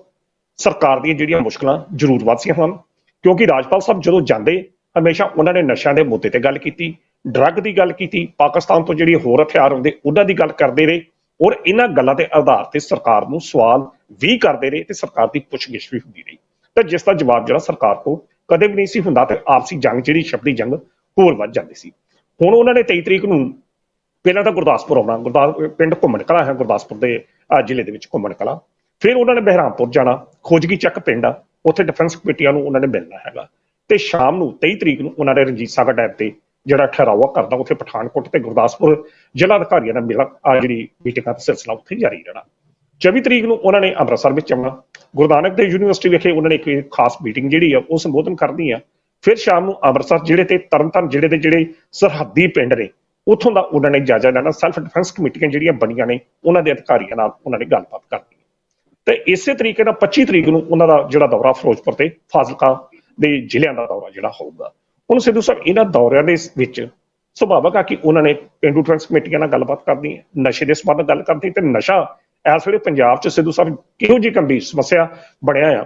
ਸਰਕਾਰ ਦੀਆਂ ਜਿਹੜੀਆਂ ਮੁਸ਼ਕਲਾਂ ਜ਼ਰੂਰ ਵੱਧਦੀਆਂ ਹਨ, ਕਿਉਂਕਿ ਰਾਜਪਾਲ ਸਾਹਿਬ ਜਦੋਂ ਜਾਂਦੇ, ਹਮੇਸ਼ਾ ਉਹਨਾਂ ਨੇ ਨਸ਼ਿਆਂ ਦੇ ਮੁੱਦੇ ਤੇ ਗੱਲ ਕੀਤੀ, ਡਰੱਗ ਦੀ ਗੱਲ ਕੀਤੀ, ਪਾਕਿਸਤਾਨ ਤੋਂ ਜਿਹੜੀ ਹੋਰ ਹਥਿਆਰ ਹੁੰਦੇ, ਉਹਨਾਂ ਦੀ ਗੱਲ ਕਰਦੇ ਰਹੇ, ਔਰ ਇਹਨਾਂ ਗੱਲਾਂ ਦੇ ਆਧਾਰ ਤੇ ਸਰਕਾਰ ਨੂੰ ਸਵਾਲ ਵੀ ਕਰਦੇ ਰਹੇ ਤੇ ਸਰਕਾਰ ਦੀ ਪੁੱਛਗਿੱਛ ਵੀ ਹੁੰਦੀ ਰਹੀ। ਤਾਂ ਜਿਸ ਦਾ ਜਵਾਬ ਜਿਹੜਾ ਸਰਕਾਰ ਤੋਂ ਕਦੇ ਵੀ ਨਹੀਂ ਸੀ ਹੁੰਦਾ, ਤੇ ਆਪਸੀ ਜੰਗ ਜਿਹੜੀ ਸ਼ਬਦੀ ਜੰਗ ਹੋਰ ਵੱਧ ਜਾਂਦੀ ਸੀ। ਹੁਣ ਉਹਨਾਂ ਨੇ 23 ਤਰੀਕ ਨੂੰ ਪਹਿਲਾਂ ਤਾਂ ਗੁਰਦਾਸਪੁਰ ਆਉਣਾ, ਗੁਰਦਾਸ, ਪਿੰਡ ਘੁੰਮਣ ਕਲਾ ਹੈ, ਗੁਰਦਾਸਪੁਰ ਦੇ ਜ਼ਿਲ੍ਹੇ ਦੇ ਵਿੱਚ ਘੁੰਮਣ ਕਲਾ। ਫਿਰ ਉਹਨਾਂ ਨੇ ਬਹਿਰਾਮਪੁਰ ਜਾਣਾ, ਖੋਜਗੀ ਚੱਕ ਪਿੰਡ ਆ, ਉੱਥੇ ਡਿਫੈਂਸ ਕਮੇਟੀਆਂ ਨੂੰ ਉਹਨਾਂ ਨੇ ਮਿਲਣਾ ਹੈਗਾ। ਤੇ ਸ਼ਾਮ ਨੂੰ 23 ਤਰੀਕ ਨੂੰ ਉਹਨਾਂ ਨੇ ਰਣਜੀਤ ਸਾਗਰ ਡੈਮ ਤੇ ਜਿਹੜਾ ਠਹਿਰਾਵਾ ਕਰਦਾ, ਉੱਥੇ ਪਠਾਨਕੋਟ ਤੇ ਗੁਰਦਾਸਪੁਰ ਜ਼ਿਲ੍ਹਾ ਅਧਿਕਾਰੀਆਂ ਨਾਲ ਮਿਲਣ, ਆ ਜਿਹੜੀ ਮੀਟਿੰਗਾਂ ਦਾ ਸਿਲਸਿਲਾ ਉੱਥੇ ਜਾਰੀ ਰਹਿਣਾ। 24 ਤਰੀਕ ਨੂੰ ਉਹਨਾਂ ਨੇ ਅੰਮ੍ਰਿਤਸਰ ਵਿੱਚ ਆਉਣਾ। ਗੁਰੂ ਨਾਨਕ ਦੇਵ ਯੂਨੀਵਰਸਿਟੀ ਵਿਖੇ ਉਹਨਾਂ ਨੇ ਇੱਕ ਖਾਸ ਮੀਟਿੰਗ ਜਿਹੜੀ ਆ, ਉਹ ਸੰਬੋਧਨ ਕਰਨੀ ਆ ਫਿਰ ਸ਼ਾਮ ਨੂੰ ਅੰਮ੍ਰਿਤਸਰ ਜਿਹੜੇ ਤੇ ਤਰਨਤਾਰਨ ਜਿਹੜੇ ਦੇ ਜਿਹੜੇ ਸਰਹੱਦੀ ਪਿੰਡ ਨੇ, ਉੱਥੋਂ ਦਾ ਉਹਨਾਂ ਨੇ ਜਾਇਜ਼ਾ ਲੈਣਾ ਸੈਲਫ ਡਿਫੈਂਸ ਕਮੇਟੀਆਂ ਜਿਹੜੀਆਂ ਬਣੀਆਂ ਨੇ, ਉਹਨਾਂ ਦੇ ਅਧਿਕਾਰੀਆਂ ਨਾਲ ਉਹਨਾਂ ਨੇ ਗੱਲਬਾਤ ਕਰਨੀ ਤੇ ਇਸੇ ਤਰੀਕੇ ਨਾਲ 25 ਤਰੀਕ ਨੂੰ ਉਹਨਾਂ ਦਾ ਜਿਹੜਾ ਦੌਰਾ ਫਿਰੋਜ਼ਪੁਰ ਤੇ ਫਾਜ਼ਿਲਕਾ ਦੇ ਜ਼ਿਲ੍ਹਿਆਂ ਦਾ ਦੌਰਾ ਜਿਹੜਾ ਹੋਊਗਾ। ਹੁਣ ਸਿੱਧੂ ਸਾਹਿਬ, ਇਹਨਾਂ ਦੌਰਿਆਂ ਦੇ ਵਿੱਚ ਸੁਭਾਵਕ ਆ ਕਿ ਉਹਨਾਂ ਨੇ ਪਿੰਡੂ ਡਿਫੈਂਸ ਕਮੇਟੀਆਂ ਨਾਲ ਗੱਲਬਾਤ ਕਰਨੀ ਹੈ ਨਸ਼ੇ ਦੇ ਸੰਬੰਧ ਗੱਲ ਕਰਨੀ ਤੇ ਨਸ਼ਾ ਇਸ ਵੇਲੇ ਪੰਜਾਬ 'ਚ ਸਿੱਧੂ ਸਾਹਿਬ ਕਿਹੋ ਜਿਹੀ ਗੰਭੀਰ ਸਮੱਸਿਆ ਬਣਿਆ ਆ,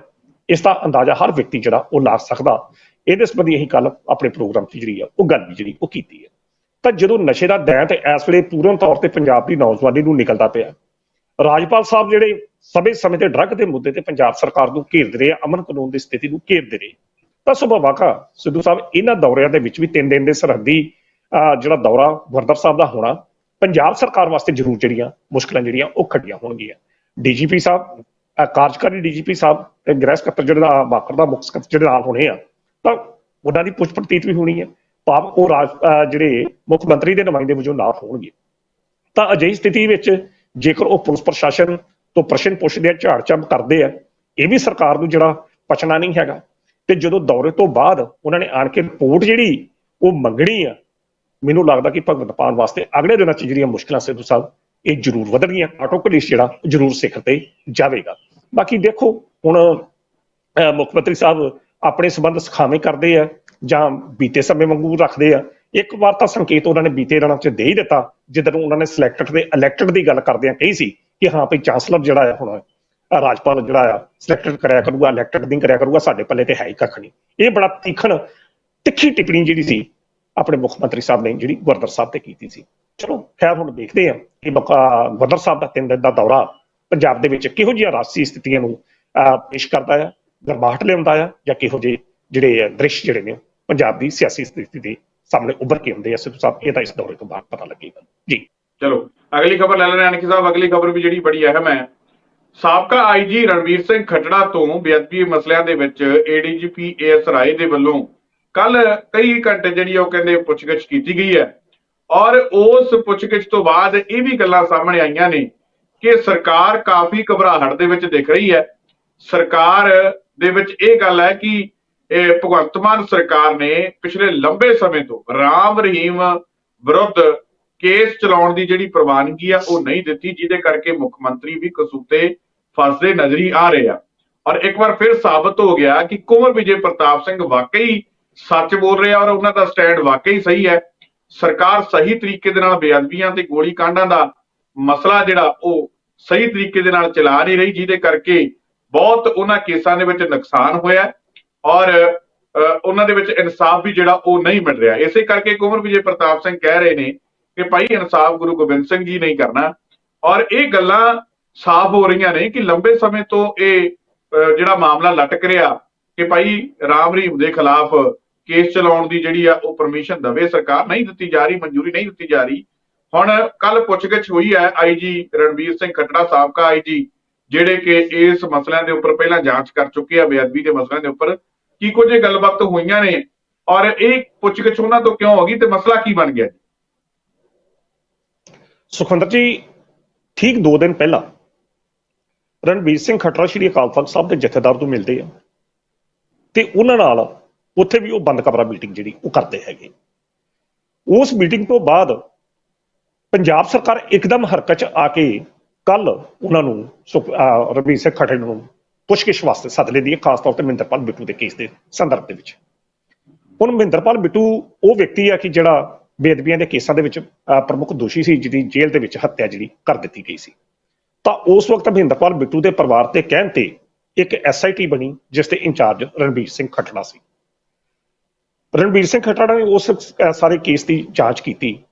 ਇਸ ਦਾ ਅੰਦਾਜ਼ਾ ਹਰ ਵਿਅਕਤੀ ਜਿਹੜਾ ਉਹ ਲਾ ਸਕਦਾ। ਇਹਦੇ ਸੰਬੰਧੀ ਅਸੀਂ ਕੱਲ ਆਪਣੇ ਪ੍ਰੋਗਰਾਮ 'ਚ ਜਿਹੜੀ ਆ ਉਹ ਗੱਲ ਵੀ ਜਿਹੜੀ ਉਹ ਕੀਤੀ ਹੈ ਤਾਂ ਜਦੋਂ ਨਸ਼ੇ ਦਾ ਦੈਂ ਤੇ ਇਸ ਵੇਲੇ ਪੂਰਨ ਤੌਰ ਤੇ ਪੰਜਾਬ ਦੀ ਨੌਜਵਾਨੀ ਨੂੰ ਨਿਕਲਦਾ ਪਿਆ ਰਾਜਪਾਲ ਸਾਹਿਬ ਜਿਹੜੇ ਸਮੇਂ ਸਮੇਂ ਤੇ ਡਰੱਗ ਦੇ ਮੁੱਦੇ ਤੇ ਪੰਜਾਬ ਸਰਕਾਰ ਨੂੰ ਘੇਰਦੇ ਰਹੇ ਆ, ਅਮਨ ਕਾਨੂੰਨ ਦੀ ਸਥਿਤੀ ਨੂੰ ਘੇਰਦੇ ਰਹੇ। ਤਾਂ ਸੁਭਾਵਕ ਸਿੱਧੂ ਸਾਹਿਬ ਇਹਨਾਂ ਦੌਰਿਆਂ ਦੇ ਵਿੱਚ ਵੀ ਤਿੰਨ ਦਿਨ ਦੇ ਸਰਹੱਦੀ ਅਹ, ਜਿਹੜਾ ਦੌਰਾ ਗੁਰਦਾਰ ਸਾਹਿਬ ਦਾ ਹੋਣਾ ਪੰਜਾਬ ਸਰਕਾਰ ਵਾਸਤੇ ਜ਼ਰੂਰ ਜਿਹੜੀਆਂ ਮੁਸ਼ਕਲਾਂ ਜਿਹੜੀਆਂ ਉਹ ਖੜੀਆਂ ਹੋਣਗੀਆਂ। ਡੀਜੀਪੀ ਸਾਹਿਬ ਅਹ, ਕਾਰਜਕਾਰੀ ਡੀਜੀਪੀ ਸਾਹਿਬ ਤੇ ਗ੍ਰਹਿ ਸਕੱਤਰ ਜਿਹੜਾ ਮਾਕਰ ਦਾ ਮੁੱਖ ਸਕੱਤਰ ਜਿਹੜੇ ਨਾਲ ਹੋਣੇ ਆ ਤਾਂ ਉਹਨਾਂ ਦੀ ਪੁੱਛ ਪੜਤੀਤ ਵੀ ਹੋਣੀ ਹੈ। ਭਾਵ ਉਹ ਰਾਜ ਜਿਹੜੇ ਮੁੱਖ ਮੰਤਰੀ ਦੇ ਨੁਮਾਇੰਦੇ ਵਜੋਂ ਨਾ ਹੋਣਗੇ। ਤਾਂ ਅਜਿਹੀ ਸਥਿਤੀ ਵਿੱਚ ਜੇਕਰ ਉਹ ਪੁਲਿਸ ਪ੍ਰਸ਼ਾਸਨ ਤੋਂ ਪ੍ਰਸ਼ਨ ਪੁੱਛਦੇ ਆ ਝਾੜ ਝੰਬ ਕਰਦੇ ਆ, ਇਹ ਵੀ ਸਰਕਾਰ ਨੂੰ ਜਿਹੜਾ ਪਛਣਾ ਨਹੀਂ ਹੈਗਾ। ਤੇ ਜਦੋਂ ਦੌਰੇ ਤੋਂ ਬਾਅਦ ਉਹਨਾਂ ਨੇ ਆਣ ਕੇ ਰਿਪੋਰਟ ਜਿਹੜੀ ਉਹ ਮੰਗਣੀ ਆ, ਮੈਨੂੰ ਲੱਗਦਾ ਕਿ ਭਗਵੰਤ ਮਾਨ ਵਾਸਤੇ ਅਗਲੇ ਦਿਨਾਂ 'ਚ ਜਿਹੜੀਆਂ ਮੁਸ਼ਕਲਾਂ ਸਿੱਧੂ ਸਾਹਿਬ, ਇਹ ਜ਼ਰੂਰ ਵਧਣਗੀਆਂ। ਆਟੋ ਪੁਲਿਸ ਜਿਹੜਾ, ਜ਼ਰੂਰ ਸਿਖਰ ਤੇ ਜਾਵੇਗਾ। ਬਾਕੀ ਦੇਖੋ, ਹੁਣ, ਅਹ ਮੁੱਖ ਮੰਤਰੀ ਸਾਹਿਬ ਆਪਣੇ ਸਬੰਧ ਸਖਾਵੇਂ ਕਰਦੇ ਆ ਜਾਂ ਬੀਤੇ ਸਮੇਂ ਵਾਂਗੂ ਰੱਖਦੇ ਆ। ਇੱਕ ਵਾਰ ਤਾਂ ਸੰਕੇਤ ਉਹਨਾਂ ਨੇ ਬੀਤੇ ਦਿਨਾਂ 'ਚ ਦੇ ਹੀ ਦਿੱਤਾ ਜਿੱਦਣ ਉਹਨਾਂ ਨੇ ਸਿਲੈਕਟਡ ਤੇ ਇਲੈਕਟਡ ਦੀ ਗੱਲ ਕਰਦਿਆਂ ਕਹੀ ਸੀ ਕਿ ਹਾਂ ਭਈ ਚਾਂਸਲਰ ਜਿਹੜਾ ਆ ਹੁਣ ਰਾਜਪਾਲ ਜਿਹੜਾ ਆ ਸਿਲੈਕਟਡ ਕਰਿਆ ਕਰੂਗਾ ਇਲੈਕਟਡ ਨਹੀਂ ਕਰਿਆ ਕਰੂਗਾ ਸਾਡੇ ਪੱਲੇ ਤੇ ਹੈ ਹੀ ਕੱਖ ਨਹੀਂ। ਇਹ ਬੜਾ ਤੀਖਣ ਤਿੱਖੀ ਟਿੱਪਣੀ ਜਿਹੜੀ ਸੀ ਆਪਣੇ ਮੁੱਖ ਮੰਤਰੀ ਸਾਹਿਬ ਨੇ ਜਿਹੜੀ ਗੁਰਦਰ ਸਾਹਿਬ ਤੇ ਕੀਤੀ ਸੀ। ਚਲੋ ਖੈਰ ਹੁਣ ਦੇਖਦੇ ਹਾਂ ਕਿ ਬਕਾ ਗਵਰਨਰ ਸਾਹਿਬ ਦਾ ਤਿੰਨ ਦਿਨ ਦਾ ਦੌਰਾ ਪੰਜਾਬ ਦੇ ਵਿੱਚ ਕਿਹੋ ਜਿਹੀਆਂ ਰਾਜਸੀ ਸਥਿਤੀਆਂ ਨੂੰ ਅਹ, ਪੇਸ਼ ਕਰਦਾ ਹੈ ਗਰਮਾਹਟ ਲਿਆਉਂਦਾ ਆ ਜਾਂ ਕਿਹੋ ਜਿਹੇ ਜਿਹੜੇ ਦ੍ਰਿਸ਼ ਜਿਹੜੇ ਨੇ, ਪੰਜਾਬ ਦੀ ਸਿਆਸੀ ਸਥਿਤੀ ਦੇ ਸਾਹਮਣੇ ਉੱਭਰ ਕੇ ਆਉਂਦੇ ਆ। ਸਿੱਧੂ ਸਾਹਿਬ, ਇਹ ਤਾਂ ਇਸ ਦੌਰੇ ਤੋਂ ਬਾਅਦ ਪਤਾ ਲੱਗੇਗਾ। ਜੀ। ਚਲੋ, ਅਗਲੀ ਖਬਰ ਲੈ ਲੈਣੇ ਅਨਕੀ ਸਾਹਿਬ। ਅਗਲੀ ਖਬਰ ਵੀ ਜਿਹੜੀ ਬੜੀ ਅਹਿਮ ਹੈ। ਸਾਬਕਾ ਆਈਜੀ ਰਣਵੀਰ ਸਿੰਘ ਖੱਟੜਾ ਤੋਂ ਬੇਅਦਬੀ ਮਸਲਿਆਂ ਦੇ ਵਿੱਚ ਏਡੀਜੀਪੀ ਏਐਸ ਰਾਏ ਦੇ ਵੱਲੋਂ ਕੱਲ ਕਈ ਘੰਟੇ ਜਿਹੜੀ ਉਹ ਕਹਿੰਦੇ ਪੁੱਛਗਿੱਛ ਕੀਤੀ ਗਈ ਹੈ। ਔਰ ਉਸ ਪੁੱਛਗਿੱਛ ਤੋਂ ਬਾਅਦ ਇਹ ਵੀ ਗੱਲਾਂ ਸਾਹਮਣੇ ਆਈਆਂ ਨੇ ਕਿ ਸਰਕਾਰ ਕਾਫੀ ਘਬਰਾਹਟ ਦੇ ਵਿੱਚ ਦਿਖ ਰਹੀ ਹੈ। ਸਰਕਾਰ ਦੇ ਵਿੱਚ ਇਹ ਗੱਲ ਹੈ ਕਿ ਭਗਵੰਤ ਮਾਨ ਸਰਕਾਰ ਨੇ ਪਿਛਲੇ ਲੰਬੇ ਸਮੇਂ ਤੋਂ ਰਾਮ ਰਹੀਮ ਵਿਰੁੱਧ ਕੇਸ ਚਲਾਉਣ ਦੀ ਜਿਹੜੀ ਪ੍ਰਵਾਨਗੀ ਆ, ਉਹ ਨਹੀਂ ਦਿੱਤੀ, ਜਿਹਦੇ ਕਰਕੇ ਮੁੱਖ ਮੰਤਰੀ ਵੀ ਕਸੂਤੇ ਫਸਦੇ ਨਜ਼ਰੀ ਆ ਰਹੇ ਆ। ਔਰ ਇੱਕ ਵਾਰ ਫਿਰ ਸਾਬਤ ਹੋ ਗਿਆ ਕਿ ਕੁੰਵਰ ਵਿਜੇ ਪ੍ਰਤਾਪ ਸਿੰਘ ਵਾਕਈ ਸੱਚ ਬੋਲ ਰਿਹਾ ਔਰ ਉਹਨਾਂ ਦਾ ਸਟੈਂਡ ਵਾਕਈ ਸਹੀ ਹੈ। ਸਰਕਾਰ ਸਹੀ ਤਰੀਕੇ ਦੇ ਨਾਲ ਬੇਅਦਬੀਆਂ ਤੇ ਗੋਲੀ ਕਾਂਡਾਂ ਦਾ ਮਸਲਾ ਜਿਹੜਾ ਉਹ ਸਹੀ ਤਰੀਕੇ ਦੇ ਨਾਲ ਚਲਾ ਨਹੀਂ ਰਹੀ, ਜਿਹਦੇ ਕਰਕੇ ਬਹੁਤ ਉਹਨਾਂ ਕੇਸਾਂ ਦੇ ਵਿੱਚ ਨੁਕਸਾਨ ਹੋਇਆ ਔਰ ਉਹਨਾਂ ਦੇ ਵਿੱਚ ਇਨਸਾਫ ਵੀ ਜਿਹੜਾ ਉਹ ਨਹੀਂ ਮਿਲ ਰਿਹਾ। ਇਸੇ ਕਰਕੇ ਕੁੰਵਰ ਵਿਜੇ ਪ੍ਰਤਾਪ ਸਿੰਘ ਕਹਿ ਰਹੇ ਨੇ ਕਿ ਭਾਈ ਇਨਸਾਫ ਗੁਰੂ ਗੋਬਿੰਦ ਸਿੰਘ ਜੀ ਨਹੀਂ ਕਰਨਾ। ਔਰ ਇਹ ਗੱਲਾਂ ਸਾਫ਼ ਹੋ ਰਹੀਆਂ ਨੇ ਕਿ ਲੰਬੇ ਸਮੇਂ ਤੋਂ ਇਹ ਜਿਹੜਾ ਮਾਮਲਾ ਲਟਕ ਰਿਹਾ ਕਿ ਭਾਈ ਰਾਮ ਰਹੀਮ ਦੇ ਖਿਲਾਫ ਕੇਸ ਚਲਾਉਣ ਦੀ ਜਿਹੜੀ ਆ ਉਹ ਪਰਮਿਸ਼ਨ ਦਵੇ ਸਰਕਾਰ, ਨਹੀਂ ਦਿੱਤੀ ਜਾ ਰਹੀ, ਮਨਜ਼ੂਰੀ ਨਹੀਂ ਦਿੱਤੀ ਜਾ ਰਹੀ। ਹੁਣ ਕੱਲ ਪੁੱਛਗਿੱਛ ਹੋਈ ਹੈ ਆਈਜੀ ਰਣਵੀਰ ਸਿੰਘ ਖੱਟੜਾ ਸਾਬਕਾ ਆਈਜੀ ਜਿਹੜੇ ਕਿ ਇਸ ਮਸਲਿਆਂ ਦੇ ਉੱਪਰ ਪਹਿਲਾਂ ਜਾਂਚ ਕਰ ਚੁੱਕੇ ਆ, ਬੇਅਦਬੀ ਦੇ ਮਸਲਿਆਂ ਦੇ ਉੱਪਰ, ਕੀ ਕੁਝ ਗੱਲਬਾਤ ਹੋਈਆਂ ਨੇ? ਔਰ ਇਹ ਪੁੱਛਗਿੱਛ ਉਹਨਾਂ ਤੋਂ ਕਿਉਂ ਹੋ ਗਈ ਤੇ ਮਸਲਾ ਕੀ ਬਣ ਗਿਆ ਸੁਖਵਿੰਦਰ ਜੀ, ਠੀਕ 2 ਦਿਨ ਪਹਿਲਾਂ ਰਣਬੀਰ ਸਿੰਘ ਖੱਟਰਾ ਸ਼੍ਰੀ ਅਕਾਲ ਤਖਤ ਸਾਹਿਬ ਦੇ ਜਥੇਦਾਰ ਤੋਂ ਮਿਲਦੇ ਆ ਤੇ ਉਹਨਾਂ ਨਾਲ ਉੱਥੇ ਵੀ ਉਹ ਬੰਦ ਕਮਰਾ ਮੀਟਿੰਗ ਜਿਹੜੀ ਉਹ ਕਰਦੇ ਹੈਗੇ। ਉਸ ਮੀਟਿੰਗ ਤੋਂ ਬਾਅਦ ਪੰਜਾਬ ਸਰਕਾਰ ਇੱਕਦਮ ਹਰਕਤ ਚ ਆ ਕੇ ਕੱਲ ਉਹਨਾਂ ਨੂੰ ਸੁਖ- ਅਹ ਸਿੰਘ ਖੱਟੜ ਨੂੰ ਪੁੱਛਗਿੱਛ ਵਾਸਤੇ ਸੱਦ ਲੈਂਦੀ ਹੈ, ਖਾਸ ਤੌਰ ਤੇ ਮਹਿੰਦਰਪਾਲ ਬਿੱਟੂ ਦੇ ਕੇਸ ਦੇ ਸੰਦਰਭ ਦੇ ਵਿੱਚ। ਹੁਣ ਮਹਿੰਦਰਪਾਲ ਬਿੱਟੂ ਉਹ ਵਿਅਕਤੀ ਆ ਕਿ ਜਿਹੜਾ ਬੇਅਦਬੀਆਂ ਦੇ ਕੇਸਾਂ ਦੇ ਵਿੱਚ ਪ੍ਰਮੁੱਖ ਦੋਸ਼ੀ ਸੀ, ਜਿਹਦੀ ਜੇਲ੍ਹ ਦੇ ਵਿੱਚ ਹੱਤਿਆ ਜਿਹੜੀ ਕਰ ਦਿੱਤੀ ਗਈ ਸੀ। ਤਾਂ ਉਸ ਵਕਤ ਮਹਿੰਦਰਪਾਲ ਬਿੱਟੂ ਦੇ ਪਰਿਵਾਰ ਤੇ ਕਹਿਣ ਤੇ ਇੱਕ ਐਸਆਈਟੀ ਬਣੀ, ਜਿਸ ਦੇ ਇੰਚਾਰਜ ਰਣਬੀਰ ਸਿੰਘ ਖੱਟੜਾ ਸੀ। ਰਣਬੀਰ ਸਿੰਘ ਖੱਟੜਾ ਨੇ ਉਸ ਸਾਰੇ ਕੇਸ ਦੀ ਜਾਂਚ ਕੀਤੀ।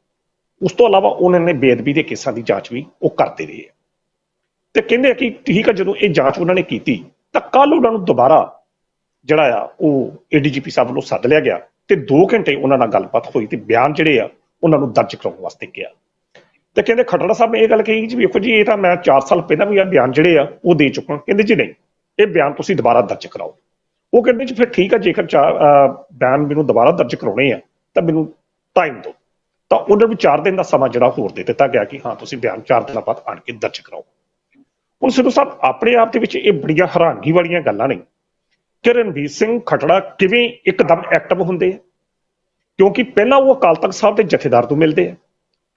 ਉਸ ਤੋਂ ਇਲਾਵਾ ਉਹਨਾਂ ਨੇ ਬੇਅਦਬੀ ਦੇ ਕੇਸਾਂ ਦੀ ਜਾਂਚ ਵੀ ਉਹ ਕਰਦੇ ਰਹੇ। ਆ। ਤੇ ਕਹਿੰਦੇ ਆ ਕਿ ਠੀਕ ਆ, ਜਦੋਂ ਇਹ ਜਾਂਚ ਉਹਨਾਂ ਨੇ ਕੀਤੀ, ਤਾਂ ਕੱਲ ਉਹਨਾਂ ਨੂੰ ਦੁਬਾਰਾ ਜਿਹੜਾ ਆ, ਉਹ ਏਡੀਜੀਪੀ ਸਾਹਿਬ ਨੂੰ ਸੱਦ ਲਿਆ ਗਿਆ ਤੇ 2 ਘੰਟੇ ਉਹਨਾਂ ਨਾਲ ਗੱਲਬਾਤ ਹੋਈ ਤੇ ਬਿਆਨ ਜਿਹੜੇ ਆ, ਉਹਨਾਂ ਨੂੰ ਦਰਜ ਕਰਾਉਣ ਵਾਸਤੇ ਕਿਹਾ। ਤੇ ਕਹਿੰਦੇ ਖੱਟੜਾ ਸਾਹਿਬ ਨੇ ਇਹ ਗੱਲ ਕਹੀ ਜੀ ਵੇਖੋ ਜੀ, ਇਹ ਤਾਂ ਮੈਂ 4 ਸਾਲ ਪਹਿਲਾਂ ਵੀ ਇਹ ਬਿਆਨ ਜਿਹੜੇ ਆ, ਉਹ ਦੇ ਚੁੱਕਾ। ਕਹਿੰਦੇ ਜੀ ਨਹੀਂ, ਇਹ ਬਿਆਨ ਤੁਸੀਂ ਦੁਬਾਰਾ ਦਰਜ ਕਰਾਓ। ਉਹ ਕਹਿੰਦੇ ਜੀ ਫਿਰ ਠੀਕ ਆ, ਜੇਕਰ ਚਾ- ਬਿਆਨ ਮੈਨੂੰ ਦੁਬਾਰਾ ਦਰਜ ਕਰਾਉਣੇ ਆ, ਤਾਂ ਮੈਨੂੰ ਟਾਈਮ ਦਿਓ। ਤਾਂ ਉਹਨਾਂ ਨੂੰ 4 ਦਿਨ ਦਾ ਸਮਾਂ ਜਿਹੜਾ ਹੋਰ ਦੇ ਦਿੱਤਾ ਗਿਆ ਕਿ ਹਾਂ, ਤੁਸੀਂ ਬਿਆਨ 4 ਦਿਨਾਂ ਬਾਅਦ ਆਣ ਕੇ ਦਰਜ ਕਰਾਓ। ਹੁਣ ਸਿੱਧੂ ਸਾਹਿਬ, ਆਪਣੇ ਆਪ ਦੇ ਵਿੱਚ ਇਹ ਬੜੀਆਂ ਹੈਰਾਨਗੀ ਵਾਲੀਆਂ ਗੱਲਾਂ ਨੇ। ਕਿ ਰਣਵੀਰ ਸਿੰਘ ਖਟੜਾ ਕਿਵੇਂ ਇੱਕਦਮ ਐਕਟਿਵ ਹੁੰਦੇ ਆ? ਕਿਉਂਕਿ ਪਹਿਲਾਂ ਉਹ ਅਕਾਲ ਤਖਤ ਸਾਹਿਬ ਦੇ ਜਥੇਦਾਰ ਤੋਂ ਮਿਲਦੇ ਆ।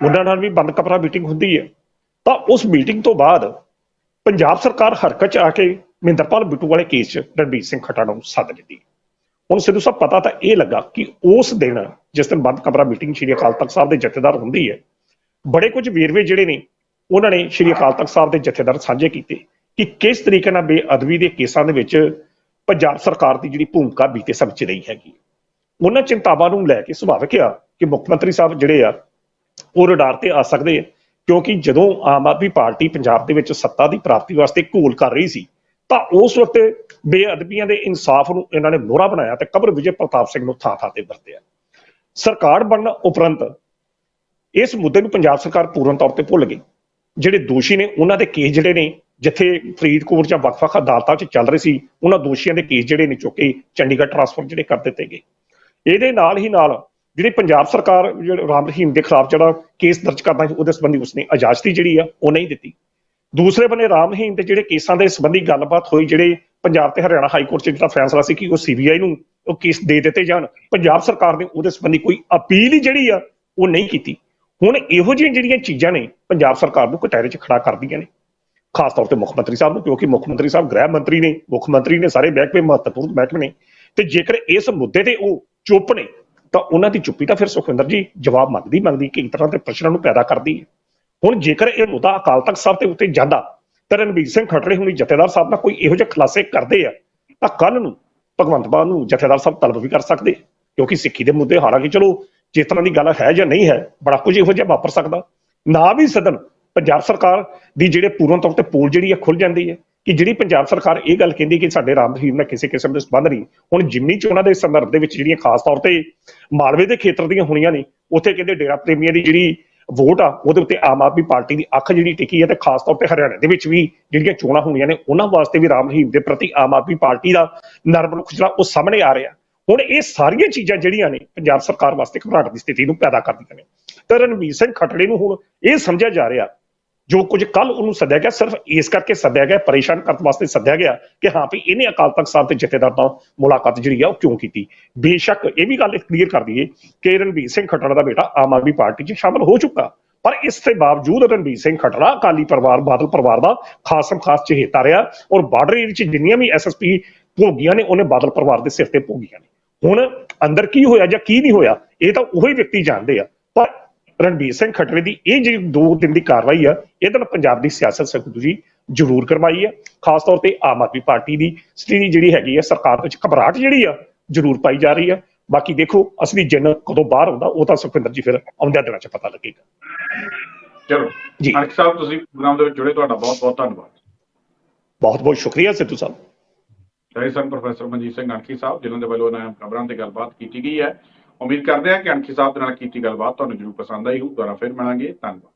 ਉਹਨਾਂ ਨਾਲ ਵੀ ਬੰਦ ਕਪਰਾ ਮੀਟਿੰਗ ਹੁੰਦੀ ਹੈ ਤਾਂ ਉਸ ਮੀਟਿੰਗ ਤੋਂ ਬਾਅਦ ਪੰਜਾਬ ਸਰਕਾਰ ਹਰਕਤ ਚ ਆ ਕੇ ਮਹਿੰਦਰਪਾਲ ਬਿੱਟੂ ਵਾਲੇ ਕੇਸ 'ਚ ਰਣਵੀਰ ਸਿੰਘ ਖਟੜਾ ਨੂੰ ਸੱਦ ਲਿੱਤੀ। ਹੁਣ ਸਿੱਧੂ ਸਾਹਿਬ, ਪਤਾ ਤਾਂ ਇਹ ਲੱਗਾ ਕਿ ਉਸ ਦਿਨ ਜਿਸ ਦਿਨ ਬੰਦ ਕਮਰਾ ਮੀਟਿੰਗ ਸ਼੍ਰੀ ਅਕਾਲ ਤਖਤ ਸਾਹਿਬ ਦੇ ਜਥੇਦਾਰ ਹੁੰਦੀ ਹੈ ਬੜੇ ਕੁਝ ਵੇਰਵੇ ਜਿਹੜੇ ਨੇ ਉਹਨਾਂ ਨੇ ਸ਼੍ਰੀ ਅਕਾਲ ਤਖਤ ਸਾਹਿਬ ਦੇ ਜਥੇਦਾਰ ਸਾਂਝੇ ਕੀਤੇ ਕਿ ਕਿਸ ਤਰੀਕੇ ਨਾਲ ਬੇਅਦਬੀ ਦੇ ਕੇਸਾਂ ਦੇ ਵਿੱਚ ਪੰਜਾਬ ਸਰਕਾਰ ਦੀ ਜਿਹੜੀ ਭੂਮਿਕਾ ਬੀਤੇ ਸਮੇਂ 'ਚ ਰਹੀ ਹੈਗੀ। ਉਹਨਾਂ ਚਿੰਤਾਵਾਂ ਨੂੰ ਲੈ ਕੇ ਸੁਭਾਵਿਕ ਆ ਕਿ ਮੁੱਖ ਮੰਤਰੀ ਸਾਹਿਬ ਜਿਹੜੇ ਆ, ਉਹ ਰਡਾਰ ਤੇ ਆ ਸਕਦੇ ਆ, ਕਿਉਂਕਿ ਜਦੋਂ ਆਮ ਆਦਮੀ ਪਾਰਟੀ ਪੰਜਾਬ ਦੇ ਵਿੱਚ ਸੱਤਾ ਦੀ ਪ੍ਰਾਪਤੀ ਵਾਸਤੇ ਘੋਲ ਕਰ ਰਹੀ ਸੀ, ਤਾਂ ਉਸ ਵਕਤ ਬੇਅਦਬੀਆਂ ਦੇ ਇਨਸਾਫ ਨੂੰ ਇਹਨਾਂ ਨੇ ਮੋਹਰਾ ਬਣਾਇਆ ਤੇ ਕਬਰ ਵਿਜੇ ਪ੍ਰਤਾਪ ਸਿੰਘ ਨੂੰ ਥਾਂ ਥਾਂ ਤੇ ਵਰਤਿਆ। ਸਰਕਾਰ ਬਣਨ ਉਪਰੰਤ ਇਸ ਮੁੱਦੇ ਨੂੰ ਪੰਜਾਬ ਸਰਕਾਰ ਪੂਰਨ ਤੌਰ ਤੇ ਭੁੱਲ ਗਈ। ਜਿਹੜੇ ਦੋਸ਼ੀ ਨੇ, ਉਹਨਾਂ ਦੇ ਕੇਸ ਜਿਹੜੇ ਨੇ, ਜਿੱਥੇ ਫਰੀਦਕੋਟ ਜਾਂ ਵੱਖ-ਵੱਖ ਅਦਾਲਤਾਂ 'ਚ ਚੱਲ ਰਹੇ ਸੀ, ਉਹਨਾਂ ਦੋਸ਼ੀਆਂ ਦੇ ਕੇਸ ਜਿਹੜੇ ਨੇ ਚੁੱਕ ਕੇ ਚੰਡੀਗੜ੍ਹ ਟ੍ਰਾਂਸਫਰ ਜਿਹੜੇ ਕਰ ਦਿੱਤੇ ਗਏ। ਇਹਦੇ ਨਾਲ ਹੀ ਨਾਲ ਜਿਹੜੀ ਪੰਜਾਬ ਸਰਕਾਰ, ਜਿਹੜਾ ਰਾਮ ਰਹੀਮ ਦੇ ਖਿਲਾਫ ਜਿਹੜਾ ਕੇਸ ਦਰਜ ਕਰਨਾ ਸੀ, ਉਹਦੇ ਸੰਬੰਧੀ ਉਸਨੇ ਇਜਾਜ਼ਤੀ ਜਿਹੜੀ ਆ, ਉਹ ਨਹੀਂ ਦਿੱਤੀ। ਦੂਸਰੇ ਬੰਨੇ ਰਾਮ ਰਹੀਮ ਦੇ ਜਿਹੜੇ ਕੇਸਾਂ ਦੇ ਸੰਬੰਧੀ ਗੱਲਬਾਤ ਹੋਈ, ਜਿਹੜੇ ਪੰਜਾਬ ਤੇ ਹਰਿਆਣਾ ਹਾਈ ਕੋਰਟ 'ਚ ਜਿਹੜਾ ਫੈਸਲਾ ਸੀ ਕਿ ਉਹ ਸੀਬੀਆਈ ਨੂੰ ਉਹ ਕੇਸ ਦੇ ਦਿੱਤੇ ਜਾਣ, ਪੰਜਾਬ ਸਰਕਾਰ ਨੇ ਉਹਦੇ ਸੰਬੰਧੀ ਕੋਈ ਅਪੀਲ ਹੀ ਜਿਹੜੀ ਆ, ਉਹ ਨਹੀਂ ਕੀਤੀ। ਹੁਣ ਇਹੋ ਜਿਹੀਆਂ ਜਿਹੜੀਆਂ ਚੀਜ਼ਾਂ ਨੇ ਪੰਜਾਬ ਸਰਕਾਰ ਨੂੰ ਕਟਹਿਰੇ 'ਚ ਖੜਾ ਕਰਦੀਆਂ ਨੇ, ਖਾਸ ਤੌਰ ਤੇ ਮੁੱਖ ਮੰਤਰੀ ਸਾਹਿਬ ਨੂੰ, ਕਿਉਂਕਿ ਮੁੱਖ ਮੰਤਰੀ ਸਾਹਿਬ ਗ੍ਰਹਿ ਮੰਤਰੀ ਨੇ, ਮੁੱਖ ਮੰਤਰੀ ਨੇ ਸਾਰੇ ਮਹਿਕਮੇ, ਮਹੱਤਵਪੂਰਨ ਮਹਿਕਮੇ ਨੇ, ਤੇ ਜੇਕਰ ਇਸ ਮੁੱਦੇ ਤੇ ਉਹ ਚੁੱਪ ਨੇ, ਤਾਂ ਉਹਨਾਂ ਦੀ ਚੁੱਪੀ ਤਾਂ ਫਿਰ ਸੁਖਵਿੰਦਰ ਜੀ ਜਵਾਬ ਮੰਗਦੀ ਮੰਗਦੀ ਕਈ ਤਰ੍ਹਾਂ ਦੇ ਪ੍ਰਸ਼ਨਾਂ ਨੂੰ ਪੈਦਾ ਕਰਦੀ ਹੈ। ਹੁਣ ਜੇਕਰ ਇਹ ਮੁੱਦਾ ਅਕਾਲ ਤਖਤ ਸਾਹਿਬ ਦੇ ਉੱਤੇ ਜਾਂਦਾ, ਤਾਂ ਰਣਬੀਰ ਸਿੰਘ ਖੱਟੜੇ ਹੁਣੀ ਜਥੇਦਾਰ ਸਾਹਿਬ ਨਾਲ ਕੋਈ ਇਹੋ ਜਿਹੇ ਖੁਲਾਸੇ ਕਰਦੇ ਆ, ਤਾਂ ਕੱਲ ਨੂੰ ਭਗਵੰਤ ਮਾਨ ਨੂੰ ਜਥੇਦਾਰ ਸਾਹਿਬ ਤਲਬ ਵੀ ਕਰ ਸਕਦੇ ਕਿਉਂਕਿ ਸਿੱਖੀ ਦੇ ਮੁੱਦੇ ਹਾਲਾਂਕਿ ਚਲੋ ਜਿਸ ਤਰ੍ਹਾਂ ਦੀ ਗੱਲ ਹੈ ਜਾਂ ਨਹੀਂ ਹੈ, ਬੜਾ ਕੁਝ ਇਹੋ ਜਿਹਾ ਵਾਪਰ ਸਕਦਾ। ਨਾ ਵੀ ਸਦਨ ਪੰਜਾਬ ਸਰਕਾਰ ਦੀ ਜਿਹੜੇ ਪੂਰਨ ਤੌਰ ਤੇ ਪੋਲ ਜਿਹੜੀ ਹੈ ਖੁੱਲ ਜਾਂਦੀ ਹੈ, ਕਿ ਜਿਹੜੀ ਪੰਜਾਬ ਸਰਕਾਰ ਇਹ ਗੱਲ ਕਹਿੰਦੀ ਕਿ ਸਾਡੇ ਰਾਮ ਰਹੀਮ ਨਾਲ ਕਿਸੇ ਕਿਸਮ ਦੇ ਸੰਬੰਧ ਨਹੀਂ, ਹੁਣ ਜਿਮਨੀ ਚੋਣਾਂ ਦੇ ਸੰਦਰਭ ਦੇ ਵਿੱਚ ਜਿਹੜੀਆਂ ਖਾਸ ਤੌਰ ਤੇ ਮਾਲਵੇ ਦੇ ਖੇਤਰ ਦੀਆਂ ਹੋਣੀਆਂ ਨੇ, ਉੱਥੇ ਕਹਿੰਦੇ ਡੇਰਾ ਪ੍ਰੇਮੀਆਂ ਦੀ ਜਿਹੜੀ ਵੋਟ ਆ, ਉਹਦੇ ਉੱਤੇ ਆਮ ਆਦਮੀ ਪਾਰਟੀ ਦੀ ਅੱਖ ਜਿਹੜੀ ਟਿਕੀ ਹੈ ਤੇ ਖਾਸ ਤੌਰ ਤੇ ਹਰਿਆਣਾ ਦੇ ਵਿੱਚ ਵੀ ਜਿਹੜੀਆਂ ਚੋਣਾਂ ਹੋਣੀਆਂ ਨੇ, ਉਹਨਾਂ ਵਾਸਤੇ ਵੀ ਰਾਮ ਰਹੀਮ ਦੇ ਪ੍ਰਤੀ ਆਮ ਆਦਮੀ ਪਾਰਟੀ ਦਾ ਨਰਮ ਰੁਖ ਜਿਹੜਾ ਉਹ ਸਾਹਮਣੇ ਆ ਰਿਹਾ। ਹੁਣ ਇਹ ਸਾਰੀਆਂ ਚੀਜ਼ਾਂ ਜਿਹੜੀਆਂ ਨੇ, ਪੰਜਾਬ ਸਰਕਾਰ ਵਾਸਤੇ ਘਬਰਾਹਟ ਦੀ ਸਥਿਤੀ ਨੂੰ ਪੈਦਾ ਕਰਦੀਆਂ ਨੇ। ਤਾਂ ਰਣਵੀਰ ਸਿੰਘ ਖੱਟੜੇ ਨੂੰ ਹੁਣ ਇਹ ਸਮਝਿਆ ਜਾ ਰਿਹਾ, ਜੋ ਕੁਝ ਕੱਲ ਉਹਨੂੰ ਸੱਦਿਆ ਗਿਆ, ਸਿਰਫ ਇਸ ਕਰਕੇ ਸੱਦਿਆ ਗਿਆ, ਪਰੇਸ਼ਾਨ ਕਰਨ ਵਾਸਤੇ ਸੱਦਿਆ ਗਿਆ ਕਿ ਹਾਂ ਵੀ ਇਹਨੇ ਅਕਾਲ ਤਖਤ ਸਾਹਿਬ ਦੇ ਜਥੇਦਾਰ ਨਾਲ ਮੁਲਾਕਾਤ ਜਿਹੜੀ ਆ ਉਹ ਕਿਉਂ ਕੀਤੀ? ਬੇਸ਼ੱਕ ਇਹ ਵੀ ਗੱਲ ਕਲੀਅਰ ਕਰ ਦਈਏ ਕਿ ਰਣਵੀਰ ਸਿੰਘ ਖੱਟੜ ਦਾ ਬੇਟਾ ਆਮ ਆਦਮੀ ਪਾਰਟੀ 'ਚ ਸ਼ਾਮਲ ਹੋ ਚੁੱਕਾ, ਪਰ ਇਸ ਦੇ ਬਾਵਜੂਦ ਰਣਵੀਰ ਸਿੰਘ ਖੱਟੜਾ ਅਕਾਲੀ ਪਰਿਵਾਰ, ਬਾਦਲ ਪਰਿਵਾਰ ਦਾ ਖਾਸਮ ਖਾਸ ਚਹੇਤਾ ਰਿਹਾ ਔਰ ਬਾਰਡਰ ਏਰੀਆ 'ਚ ਜਿੰਨੀਆਂ ਵੀ ਐਸਐਸਪੀ ਭੋਗੀਆਂ ਨੇ ਉਹਨੇ ਬਾਦਲ ਪਰਿਵਾਰ ਦੇ ਸਿਰ ਤੇ ਭੋਗੀਆਂ ਨੇ। ਹੁਣ ਅੰਦਰ ਕੀ ਹੋਇਆ ਜਾਂ ਕੀ ਨਹੀਂ ਹੋਇਆ ਇਹ ਤਾਂ ਉਹੀ ਵਿਅਕਤੀ ਜਾਣਦੇ ਆ। ਪਰ ਰਣਬੀਰ ਸਿੰਘ ਖੱਟੜੇ ਦੀ ਇਹ ਜਿਹੜੀ ਦੋ ਦਿਨ ਦੀ ਕਾਰਵਾਈ ਆ ਇਹਦੇ ਨਾਲ ਪੰਜਾਬ ਦੀ ਸਿਆਸਤ ਸਖਤ ਜੀ ਜ਼ਰੂਰ ਕਰਵਾਈ ਹੈ ਖਾਸ ਤੌਰ ਤੇ ਆਮ ਆਦਮੀ ਪਾਰਟੀ ਦੀ ਸਥਿਤੀ ਜਿਹੜੀ ਹੈਗੀ ਹੈ ਸਰਕਾਰ ਵਿੱਚ ਘਬਰਾਹਟ ਜਿਹੜੀ ਆ ਜ਼ਰੂਰ ਪਾਈ ਜਾ ਰਹੀ ਆ। ਬਾਕੀ ਦੇਖੋ ਅਸਲੀ ਜਿੰਨ ਕਦੋਂ ਬਾਹਰ ਆਉਂਦਾ ਉਹ ਤਾਂ ਸੁਖਵਿੰਦਰ ਜੀ ਫਿਰ ਆਉਂਦਿਆਂ ਦਿਨਾਂ 'ਚ ਪਤਾ ਲੱਗੇਗਾ। ਚਲੋ ਜੀ। ਅਣਖ ਸਾਹਿਬ ਤੁਸੀਂ ਪ੍ਰੋਗਰਾਮ ਦੇ ਵਿੱਚ ਜੁੜੇ ਤੁਹਾਡਾ ਬਹੁਤ ਬਹੁਤ ਧੰਨਵਾਦ। ਬਹੁਤ ਬਹੁਤ ਸ਼ੁਕਰੀਆ ਸਿੱਧੂ ਸਾਹਿਬ। ਰਹੇ ਸਨ ਪ੍ਰੋਫੈਸਰ ਮਨਜੀਤ ਸਿੰਘ ਅਣਖੀ ਸਾਹਿਬ, ਜਿਨ੍ਹਾਂ ਦੇ ਵੱਲੋਂ ਇਹਨਾਂ ਖਬਰਾਂ ਤੇ ਗੱਲਬਾਤ ਕੀਤੀ ਗਈ ਹੈ। ਉਮੀਦ ਕਰਦੇ ਹਾਂ ਕਿ ਅਣਖੀ ਸਾਹਿਬ ਦੇ ਨਾਲ ਕੀਤੀ ਗੱਲਬਾਤ ਤੁਹਾਨੂੰ ਜਰੂਰ ਪਸੰਦ ਆਈ ਹੋਊ। ਦੁਬਾਰਾ ਫਿਰ ਮਿਲਾਂਗੇ। ਧੰਨਵਾਦ।